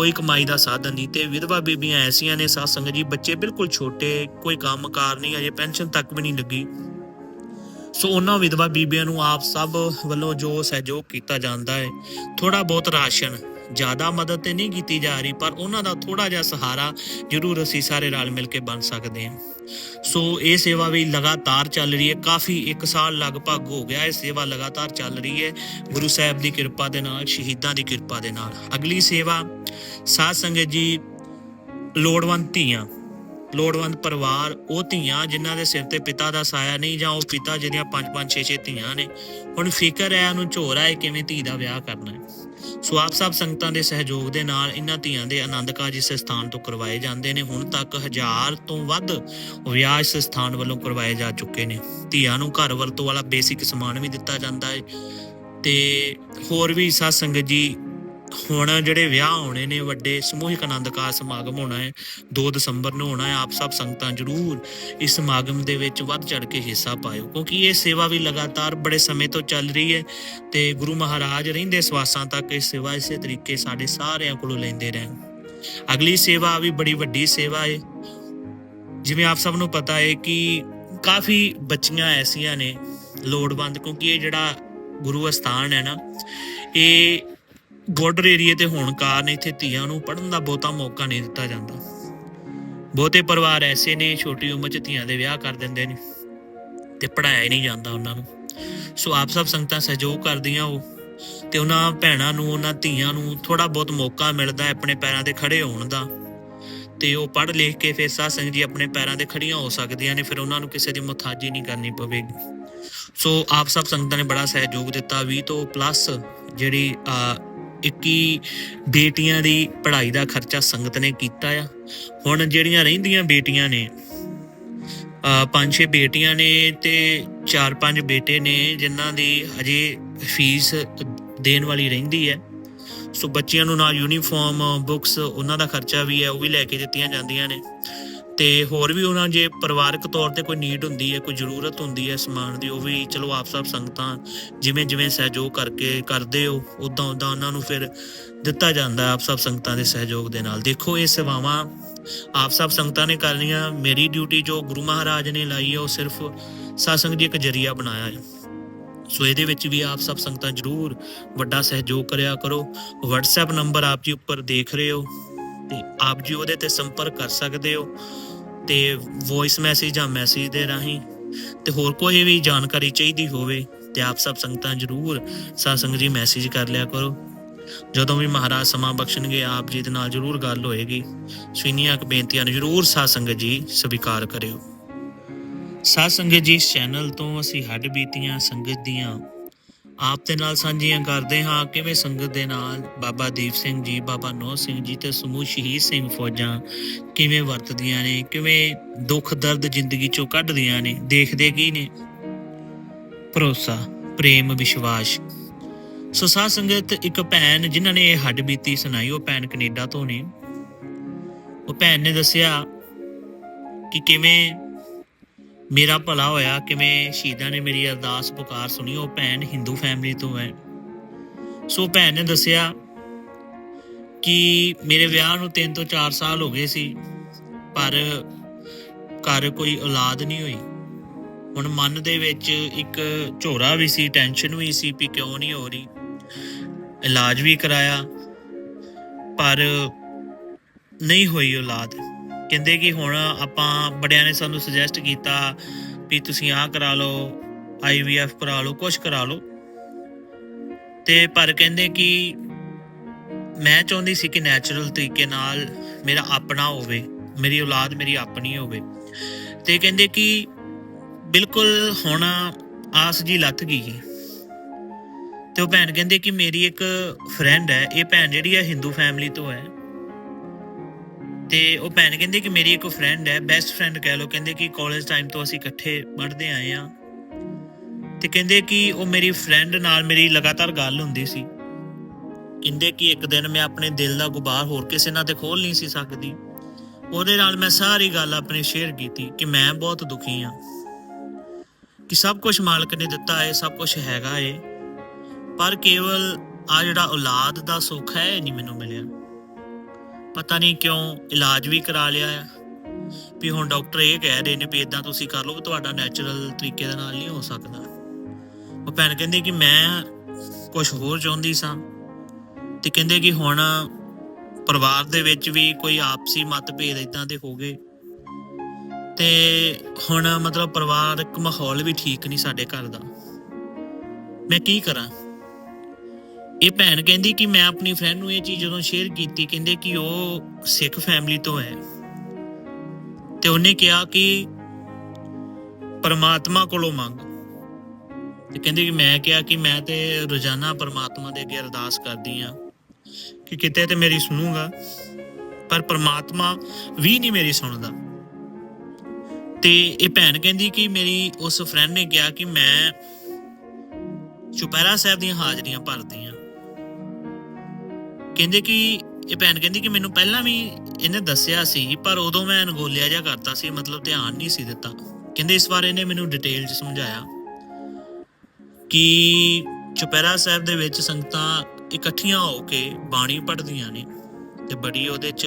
ਕੋਈ ਕਮਾਈ ਦਾ ਸਾਧਨ ਨਹੀਂ ਤੇ ਵਿਧਵਾ ਬੀਬੀਆਂ ਐਸੀਆਂ ਨੇ ਸਾਧ ਸੰਗਤ ਜੀ, ਬੱਚੇ ਬਿਲਕੁਲ ਛੋਟੇ, ਕੋਈ ਕੰਮਕਾਰ ਨਹੀਂ ਅਜੇ ਪੈਨਸ਼ਨ ਤੱਕ ਵੀ ਨਹੀਂ ਲੱਗੀ। ਸੋ ਉਹਨਾਂ ਵਿਧਵਾ ਬੀਬੀਆਂ ਨੂੰ ਆਪ ਸਭ ਵੱਲੋਂ ਜੋ ਸਹਿਯੋਗ ਕੀਤਾ ਜਾਂਦਾ ਹੈ ਥੋੜਾ ਬਹੁਤ ਰਾਸ਼ਨ। ਜ਼ਿਆਦਾ ਮਦਦ ਤੇ ਨਹੀਂ ਕੀਤੀ ਜਾ ਰਹੀ, ਪਰ ਉਹਨਾਂ ਦਾ ਥੋੜਾ ਜਿਹਾ ਸਹਾਰਾ ਜ਼ਰੂਰ ਅਸੀਂ ਸਾਰੇ ਰਲ ਮਿਲ ਕੇ ਬਣ ਸਕਦੇ ਹਾਂ। ਸੋ ਇਹ ਸੇਵਾ ਵੀ ਲਗਾਤਾਰ ਚੱਲ ਰਹੀ ਹੈ, ਕਾਫੀ 1 ਸਾਲ ਲਗਭਗ ਹੋ ਗਿਆ ਇਹ ਸੇਵਾ ਲਗਾਤਾਰ ਚੱਲ ਰਹੀ ਹੈ। ਗੁਰੂ ਸਾਹਿਬ ਦੀ ਕਿਰਪਾ ਦੇ ਨਾਲ, ਸ਼ਹੀਦਾਂ ਦੀ ਕਿਰਪਾ ਦੇ ਨਾਲ। ਅਗਲੀ ਸੇਵਾ ਸਾਧ ਸੰਗਤ ਜੀ, ਲੋੜਵੰਦ ਧੀਆਂ। ਲੋੜਵੰਦ ਪਰਿਵਾਰ, ਉਹ ਧੀਆਂ ਜਿਨ੍ਹਾਂ ਦੇ ਸਿਰ ਤੇ ਪਿਤਾ ਦਾ ਸਾਇਆ ਨਹੀਂ ਜਾਂ ਉਹ ਪਿਤਾ ਜਿਹਦੀਆਂ 5 5 6 6 ਧੀਆਂ ਨੇ। ਹੁਣ ਫਿਕਰ ਹੈ, ਉਹਨੂੰ ਝੋਰਾ ਹੈ ਕਿਵੇਂ ਧੀ ਦਾ ਵਿਆਹ ਕਰਨਾ ਹੈ। ਸੋ ਆਪ ਸਭ ਸੰਗਤਾਂ ਦੇ ਸਹਿਯੋਗ ਦੇ ਨਾਲ ਇਹਨਾਂ ਧੀਆਂ ਦੇ ਆਨੰਦ ਕਾਰਜ ਇਸ ਸਥਾਨ ਤੋਂ ਕਰਵਾਏ ਜਾਂਦੇ ਨੇ। ਹੁਣ ਤੱਕ ਹਜ਼ਾਰ ਤੋਂ ਵੱਧ ਵਿਆਹ ਇਸ ਸਥਾਨ ਵੱਲੋਂ ਕਰਵਾਏ ਜਾ ਚੁੱਕੇ ਨੇ। ਧੀਆਂ ਨੂੰ ਘਰ ਵਰਤੋਂ ਵਾਲਾ ਬੇਸਿਕ ਸਮਾਨ ਵੀ ਦਿੱਤਾ ਜਾਂਦਾ ਹੈ। ਤੇ ਹੋਰ ਵੀ ਸਾਧ ਸੰਗਤ ਜੀ ਹੁਣ ਜਿਹੜੇ ਵਿਆਹ ਹੋਣੇ ਨੇ, ਵੱਡੇ ਸਮੂਹਿਕ ਆਨੰਦ ਕਾ ਸਮਾਗਮ ਹੋਣਾ ਹੈ 2 ਦਸੰਬਰ ਨੂੰ ਹੋਣਾ ਹੈ, ਆਪ ਸਭ ਸੰਗਤਾਂ ਜਰੂਰ ਇਸ ਸਮਾਗਮ ਦੇ ਵਿੱਚ ਵੱਧ ਚੜ ਕੇ ਹਿੱਸਾ ਪਾਇਓ, ਕਿਉਂਕਿ ਇਹ ਸੇਵਾ ਵੀ ਲਗਾਤਾਰ ਬੜੇ ਸਮੇਂ ਤੋਂ ਚੱਲ ਰਹੀ ਹੈ ਤੇ ਗੁਰੂ ਮਹਾਰਾਜ ਰਹਿੰਦੇ ਸਵਾਸਾਂ ਤੱਕ ਇਹ ਸੇਵਾ ਇਸੇ ਤਰੀਕੇ ਸਾਡੇ ਸਾਰਿਆਂ ਕੋਲੋਂ ਲੈਂਦੇ ਰਹਿਣ। ਅਗਲੀ ਸੇਵਾ ਵੀ ਬੜੀ ਵੱਡੀ ਸੇਵਾ ਹੈ। ਜਿਵੇਂ ਆਪ ਸਭ ਨੂੰ ਪਤਾ ਹੈ ਕਿ ਕਾਫੀ ਬੱਚੀਆਂ ਐਸੀਆਂ ਨੇ ਲੋੜਵੰਦ, ਕਿਉਂਕਿ ਇਹ ਜਿਹੜਾ ਗੁਰੂ ਅਸਥਾਨ ਹੈ ਨਾ, ਇਹ ਬਾਰਡਰ ਏਰੀਏ ਤੇ ਹੋਣ ਕਾਰਨ ਇੱਥੇ ਧੀਆਂ ਨੂੰ ਪੜਨ ਦਾ ਬਹੁਤਾ ਮੌਕਾ ਨਹੀਂ ਦਿੱਤਾ ਜਾਂਦਾ। ਬਹੁਤੇ ਪਰਿਵਾਰ ਐਸੇ ਨੇ, ਛੋਟੀ ਉਮਰ 'ਚ ਧੀਆਂ ਦੇ ਵਿਆਹ ਕਰ ਦਿੰਦੇ ਨੇ ਤੇ ਪੜਾਇਆ ਹੀ ਨਹੀਂ ਜਾਂਦਾ ਉਹਨਾਂ ਨੂੰ। ਸੋ ਆਪ ਸਭ ਸੰਗਤਾਂ ਸਹਿਯੋਗ ਕਰਦੀਆਂ ਉਹ ਤੇ ਉਹਨਾਂ ਭੈਣਾਂ ਨੂੰ, ਉਹਨਾਂ ਧੀਆਂ ਨੂੰ ਥੋੜਾ ਬਹੁਤ ਮੌਕਾ ਮਿਲਦਾ ਹੈ ਆਪਣੇ ਪੈਰਾਂ ਤੇ ਖੜੇ ਹੋਣ ਦਾ। ਤੇ ਉਹ ਪੜ੍ਹ ਲਿਖ ਕੇ ਫਿਰ ਸਾਧ ਸੰਗਤ ਜੀ ਆਪਣੇ ਪੈਰਾਂ ਤੇ ਖੜੀਆਂ ਹੋ ਸਕਦੀਆਂ ਨੇ, ਫਿਰ ਉਹਨਾਂ ਨੂੰ ਕਿਸੇ ਦੀ ਮੁਤਾਜੀ ਨਹੀਂ ਕਰਨੀ ਪਵੇਗੀ। ਸੋ ਆਪ ਸਭ ਸੰਗਤਾਂ ਨੇ ਬੜਾ ਸਹਿਯੋਗ ਦਿੱਤਾ। 20 ਤੋਂ ਪਲੱਸ ਜਿਹੜੀ 21 ਬੇਟੀਆਂ ਦੀ ਪੜ੍ਹਾਈ ਦਾ ਖਰਚਾ ਸੰਗਤ ਨੇ ਕੀਤਾ ਆ। ਹੁਣ ਜਿਹੜੀਆਂ ਰਹਿੰਦੀਆਂ ਬੇਟੀਆਂ ਨੇ ਪੰਜ ਛੇ ਬੇਟੀਆਂ ਨੇ ਤੇ ਚਾਰ ਪੰਜ ਬੇਟੇ ਨੇ, ਜਿਨ੍ਹਾਂ ਦੀ ਹਜੇ ਫੀਸ ਦੇਣ ਵਾਲੀ ਰਹਿੰਦੀ ਹੈ। ਸੋ ਬੱਚਿਆਂ ਨੂੰ ਨਾਲ ਯੂਨੀਫਾਰਮ ਬੁੱਕਸ ਉਹਨਾਂ ਦਾ ਖਰਚਾ ਵੀ ਹੈ, ਉਹ ਵੀ ਲੈ ਕੇ ਦਿੱਤੀਆਂ ਜਾਂਦੀਆਂ ਨੇ। ਤੇ ਹੋਰ ਵੀ ਉਹਨਾਂ ਜੇ ਪਰਿਵਾਰਕ ਤੌਰ ਤੇ ਕੋਈ ਨੀਡ ਹੁੰਦੀ ਹੈ, ਕੋਈ ਜ਼ਰੂਰਤ ਹੁੰਦੀ ਹੈ ਸਮਾਨ ਦੀ, ਉਹ ਵੀ ਚਲੋ ਆਪ ਸਭ ਸੰਗਤਾਂ ਜਿਵੇਂ ਜਿਵੇਂ ਸਹਿਯੋਗ ਕਰਕੇ ਕਰਦੇ ਹੋ ਉਦਾਂ ਉਦਾਂ ਉਹਨਾਂ ਨੂੰ ਫਿਰ ਦਿੱਤਾ ਜਾਂਦਾ ਆਪ ਸਭ ਸੰਗਤਾਂ ਦੇ ਸਹਿਯੋਗ ਦੇ ਨਾਲ। ਦੇਖੋ ਇਹ ਸੇਵਾਵਾਂ ਆਪ ਸਭ ਸੰਗਤਾਂ ਨੇ ਕਰਨੀਆਂ, ਮੇਰੀ ਡਿਊਟੀ ਜੋ ਗੁਰੂ ਮਹਾਰਾਜ ਨੇ ਲਾਈ ਹੈ, ਉਹ ਸਿਰਫ ਸਾਸੰਗ ਜੀ ਇੱਕ ਜਰੀਆ ਬਣਾਇਆ ਹੈ। ਸੋ ਇਹਦੇ ਵਿੱਚ ਵੀ ਆਪ ਸਭ ਸੰਗਤਾਂ ਜਰੂਰ ਵੱਡਾ ਸਹਿਯੋਗ ਕਰਿਆ ਕਰੋ। WhatsApp ਨੰਬਰ ਆਪ ਜੀ ਉੱਪਰ ਦੇਖ ਰਹੇ ਹੋ ਤੇ ਆਪ ਜੀ ਉਹਦੇ ਤੇ ਸੰਪਰਕ ਕਰ ਸਕਦੇ ਹੋ। ਤੇ ਵੌਇਸ ਮੈਸੇਜ ਜਾਂ ਮੈਸੇਜ ਦੇ ਰਾਹੀਂ ਤੇ ਹੋਰ ਕੋਈ ਵੀ ਜਾਣਕਾਰੀ ਚਾਹੀਦੀ ਹੋਵੇ ਤੇ ਆਪ ਸਭ ਸੰਗਤਾਂ ਜਰੂਰ ਸਾਸੰਗ ਜੀ ਮੈਸੇਜ ਕਰ ਲਿਆ ਕਰੋ। ਜਦੋਂ ਵੀ ਮਹਾਰਾਜ ਸਮਾਂ ਬਖਸ਼ਣਗੇ, ਆਪ ਜੀ ਦੇ ਨਾਲ ਜਰੂਰ ਗੱਲ ਹੋਏਗੀ। ਸਵੀਨੀਆਂ ਕੁ ਬੇਨਤੀਆਂ ਨੂੰ ਜਰੂਰ ਸਾਸੰਗ ਜੀ ਸਵੀਕਾਰ ਕਰਿਓ। ਸਾਧ ਸੰਗਤ ਜੀ ਇਸ ਚੈਨਲ ਤੋਂ ਅਸੀਂ ਹੱਡ ਬੀਤੀਆਂ, ਸੰਗਤ ਦੀਆਂ ਆਪ ਦੇ ਨਾਲ ਸਾਂਝੀਆਂ ਕਰਦੇ ਹਾਂ। ਕਿਵੇਂ ਸੰਗਤ ਦੇ ਨਾਲ? ਬਾਬਾ ਦੀਪ ਸਿੰਘ ਜੀ, ਬਾਬਾ ਨੋ ਸਿੰਘ ਜੀ ਤੇ ਸਮੂਹ ਸ਼ਹੀਦ ਸਿੰਘ ਫੌਜਾਂ ਕਿਵੇਂ ਵਰਤਦੀਆਂ ਨੇ? ਕਿਵੇਂ ਦੁੱਖ ਦਰਦ ਜ਼ਿੰਦਗੀ ਚੋਂ ਕੱਢਦੀਆਂ ਨੇ? ਦੇਖਦੇ ਕੀ ਨੇ? ਭਰੋਸਾ, ਪ੍ਰੇਮ, ਵਿਸ਼ਵਾਸ। ਸੋ ਸਾਧ ਸੰਗਤ, ਇੱਕ ਭੈਣ ਜਿਨ੍ਹਾਂ ਨੇ ਇਹ ਹੱਡ ਬੀਤੀ ਸੁਣਾਈ, ਉਹ ਭੈਣ ਕੈਨੇਡਾ ਤੋਂ ਨੇ। ਉਹ ਭੈਣ ਨੇ ਦੱਸਿਆ ਕਿ ਕਿਵੇਂ ਮੇਰਾ ਭਲਾ ਹੋਇਆ ਕਿਵੇਂ ਸ਼ਹੀਦਾਂ ਨੇ ਮੇਰੀ ਅਰਦਾਸ ਪੁਕਾਰ ਸੁਣੀ, ਉਹ ਭੈਣ ਹਿੰਦੂ ਫੈਮਿਲੀ ਤੋਂ ਹੈ। ਸੋ ਭੈਣ ਨੇ ਦੱਸਿਆ ਕਿ ਮੇਰੇ ਵਿਆਹ ਨੂੰ 3 ਤੋਂ 4 ਸਾਲ ਹੋ ਗਏ ਸੀ, ਪਰ ਘਰ ਕੋਈ ਔਲਾਦ ਨਹੀਂ ਹੋਈ। ਹੁਣ ਮਨ ਦੇ ਵਿੱਚ ਇੱਕ ਝੋਰਾ ਵੀ ਸੀ ਟੈਨਸ਼ਨ ਵੀ ਸੀ ਵੀ ਕਿਉਂ ਨਹੀਂ ਹੋ ਰਹੀ। ਇਲਾਜ ਵੀ ਕਰਾਇਆ, ਪਰ ਨਹੀਂ ਹੋਈ ਔਲਾਦ। ਕਹਿੰਦੇ ਕਿ ਹੁਣ ਆਪਾਂ ਬੜਿਆਂ ਨੇ ਸਾਨੂੰ ਸੁਜੈਸਟ ਕੀਤਾ ਵੀ ਤੁਸੀਂ ਆਹ ਕਰਾ ਲਓ ਆਈਵੀਐਫ ਕਰਾ ਲਓ ਕੁਝ ਕਰਾ ਲਓ। ਤੇ ਪਰ ਕਹਿੰਦੇ ਕਿ ਮੈਂ ਚਾਹੁੰਦੀ ਸੀ ਕਿ ਨੈਚੁਰਲ ਤਰੀਕੇ ਨਾਲ ਮੇਰਾ ਆਪਣਾ ਹੋਵੇ, ਮੇਰੀ ਔਲਾਦ ਮੇਰੀ ਆਪਣੀ ਹੋਵੇ। ਤੇ ਕਹਿੰਦੇ ਕਿ ਬਿਲਕੁਲ ਹੁਣ ਆਸ ਜੀ ਲੱਥ ਗਈ। ਹੈ ਤੇ ਉਹ ਭੈਣ ਕਹਿੰਦੇ ਕਿ ਮੇਰੀ ਇੱਕ ਫਰੈਂਡ ਹੈ, ਇਹ ਭੈਣ ਜਿਹੜੀ ਹੈ ਹਿੰਦੂ ਫੈਮਿਲੀ ਤੋਂ ਹੈ। ਤੇ ਉਹ ਭੈਣ ਕਹਿੰਦੇ ਕਿ ਮੇਰੀ ਇੱਕ ਫਰੈਂਡ ਹੈ ਬੈਸਟ ਫਰੈਂਡ ਕਹਿ ਲਓ, ਕਹਿੰਦੇ ਕਿ ਕਾਲਜ ਟਾਈਮ ਤੋਂ ਅਸੀਂ ਇਕੱਠੇ ਪੜ੍ਹਦੇ ਆਏ ਆ ਤੇ ਕਹਿੰਦੇ ਕਿ ਉਹ ਮੇਰੀ ਫਰੈਂਡ ਨਾਲ ਮੇਰੀ ਲਗਾਤਾਰ ਗੱਲ ਹੁੰਦੀ ਸੀ। ਕਹਿੰਦੇ ਕਿ ਇੱਕ ਦਿਨ ਮੈਂ ਆਪਣੇ ਦਿਲ ਦਾ ਗੁਬਾਰ ਹੋਰ ਕਿਸੇ ਨਾਲ ਤੇ ਖੋਲ ਨਹੀਂ ਸੀ ਸਕਦੀ। ਉਹਦੇ ਨਾਲ ਮੈਂ ਸਾਰੀ ਗੱਲ ਆਪਣੀ ਸ਼ੇਅਰ ਕੀਤੀ ਕਿ ਮੈਂ ਬਹੁਤ ਦੁਖੀ ਹਾਂ। ਕਿ ਸਭ ਕੁਝ ਮਾਲਕ ਨੇ ਦਿੱਤਾ ਹੈ, ਸਭ ਕੁਝ ਹੈਗਾ ਏ ਪਰ ਕੇਵਲ ਆ ਜਿਹੜਾ ਔਲਾਦ ਦਾ ਸੁੱਖ ਹੈ, ਇਹ ਨਹੀਂ ਮੈਨੂੰ ਮਿਲਿਆ। ਪਤਾ ਨਹੀਂ ਕਿਉਂ ਇਲਾਜ ਵੀ ਕਰਾ ਲਿਆ ਆ। ਵੀ ਹੁਣ ਡਾਕਟਰ ਇਹ ਕਹਿ ਰਹੇ ਨੇ ਵੀ ਇਦਾਂ ਤੁਸੀਂ ਕਰ ਲਓ ਕਿ ਤੁਹਾਡਾ ਨੈਚੁਰਲ ਤਰੀਕੇ ਦੇ ਨਾਲ ਨਹੀਂ ਹੋ ਸਕਦਾ। ਉਹ ਭੈਣ ਕਹਿੰਦੀ ਕਿ ਮੈਂ ਕੁਝ ਹੋਰ ਚਾਹੁੰਦੀ ਸਾਂ। ਤੇ ਕਹਿੰਦੇ ਕਿ ਹੁਣ ਪਰਿਵਾਰ ਦੇ ਵਿੱਚ ਵੀ ਕੋਈ ਆਪਸੀ ਮਤਭੇਦ ਇਦਾਂ ਦੇ ਹੋ ਗਏ। ਤੇ ਹੁਣ ਮਤਲਬ ਪਰਿਵਾਰਕ ਮਾਹੌਲ ਵੀ ਠੀਕ ਨਹੀਂ ਸਾਡੇ ਘਰ ਦਾ। ਮੈਂ ਕੀ ਕਰਾਂ? ਇਹ ਭੈਣ ਕਹਿੰਦੀ ਕਿ ਮੈਂ ਆਪਣੀ ਫਰੈਂਡ ਨੂੰ ਇਹ ਚੀਜ਼ ਜਦੋਂ ਸ਼ੇਅਰ ਕੀਤੀ, ਕਹਿੰਦੇ ਕਿ ਉਹ ਸਿੱਖ ਫੈਮਿਲੀ ਤੋਂ ਹੈ। ਤੇ ਉਹਨੇ ਕਿਹਾ ਕਿ ਪਰਮਾਤਮਾ ਕੋਲੋਂ ਮੰਗ। ਤੇ ਕਹਿੰਦੇ ਕਿ ਮੈਂ ਕਿਹਾ ਕਿ ਮੈਂ ਤੇ ਰੋਜ਼ਾਨਾ ਪਰਮਾਤਮਾ ਦੇ ਅੱਗੇ ਅਰਦਾਸ ਕਰਦੀ ਆ ਕਿ ਕਿਤੇ ਤੇ ਮੇਰੀ ਸੁਣੂਗਾ, ਪਰ ਪਰਮਾਤਮਾ ਵੀ ਨਹੀਂ ਮੇਰੀ ਸੁਣਦਾ। ਤੇ ਇਹ ਭੈਣ ਕਹਿੰਦੀ ਕਿ ਮੇਰੀ ਉਸ ਫਰੈਂਡ ਨੇ ਕਿਹਾ ਕਿ ਮੈਂ ਚੁਪਹਿਰਾ ਸਾਹਿਬ ਦੀਆਂ ਹਾਜ਼ਰੀਆਂ ਭਰਦੀ ਆ ਕਹਿੰਦੇ ਕਿ, ਇਹ ਭੈਣ ਕਹਿੰਦੀ ਕਿ ਮੈਨੂੰ ਪਹਿਲਾਂ ਵੀ ਇਹਨੇ ਦੱਸਿਆ ਸੀ, ਪਰ ਉਦੋਂ ਮੈਂ ਅਣਗੋਲਿਆ ਜਿਹਾ ਕਰਤਾ ਸੀ, ਮਤਲਬ ਧਿਆਨ ਨਹੀਂ ਸੀ ਦਿੱਤਾ। ਕਹਿੰਦੇ ਇਸ ਵਾਰ ਇਹਨੇ ਮੈਨੂੰ ਡਿਟੇਲ 'ਚ ਸਮਝਾਇਆ ਕਿ ਚੁਪਹਿਰਾ ਸਾਹਿਬ ਦੇ ਵਿੱਚ ਸੰਗਤਾਂ ਇਕੱਠੀਆਂ ਹੋ ਕੇ ਬਾਣੀ ਪੜ੍ਹਦੀਆਂ ਨੇ ਤੇ ਬੜੀ ਉਹਦੇ 'ਚ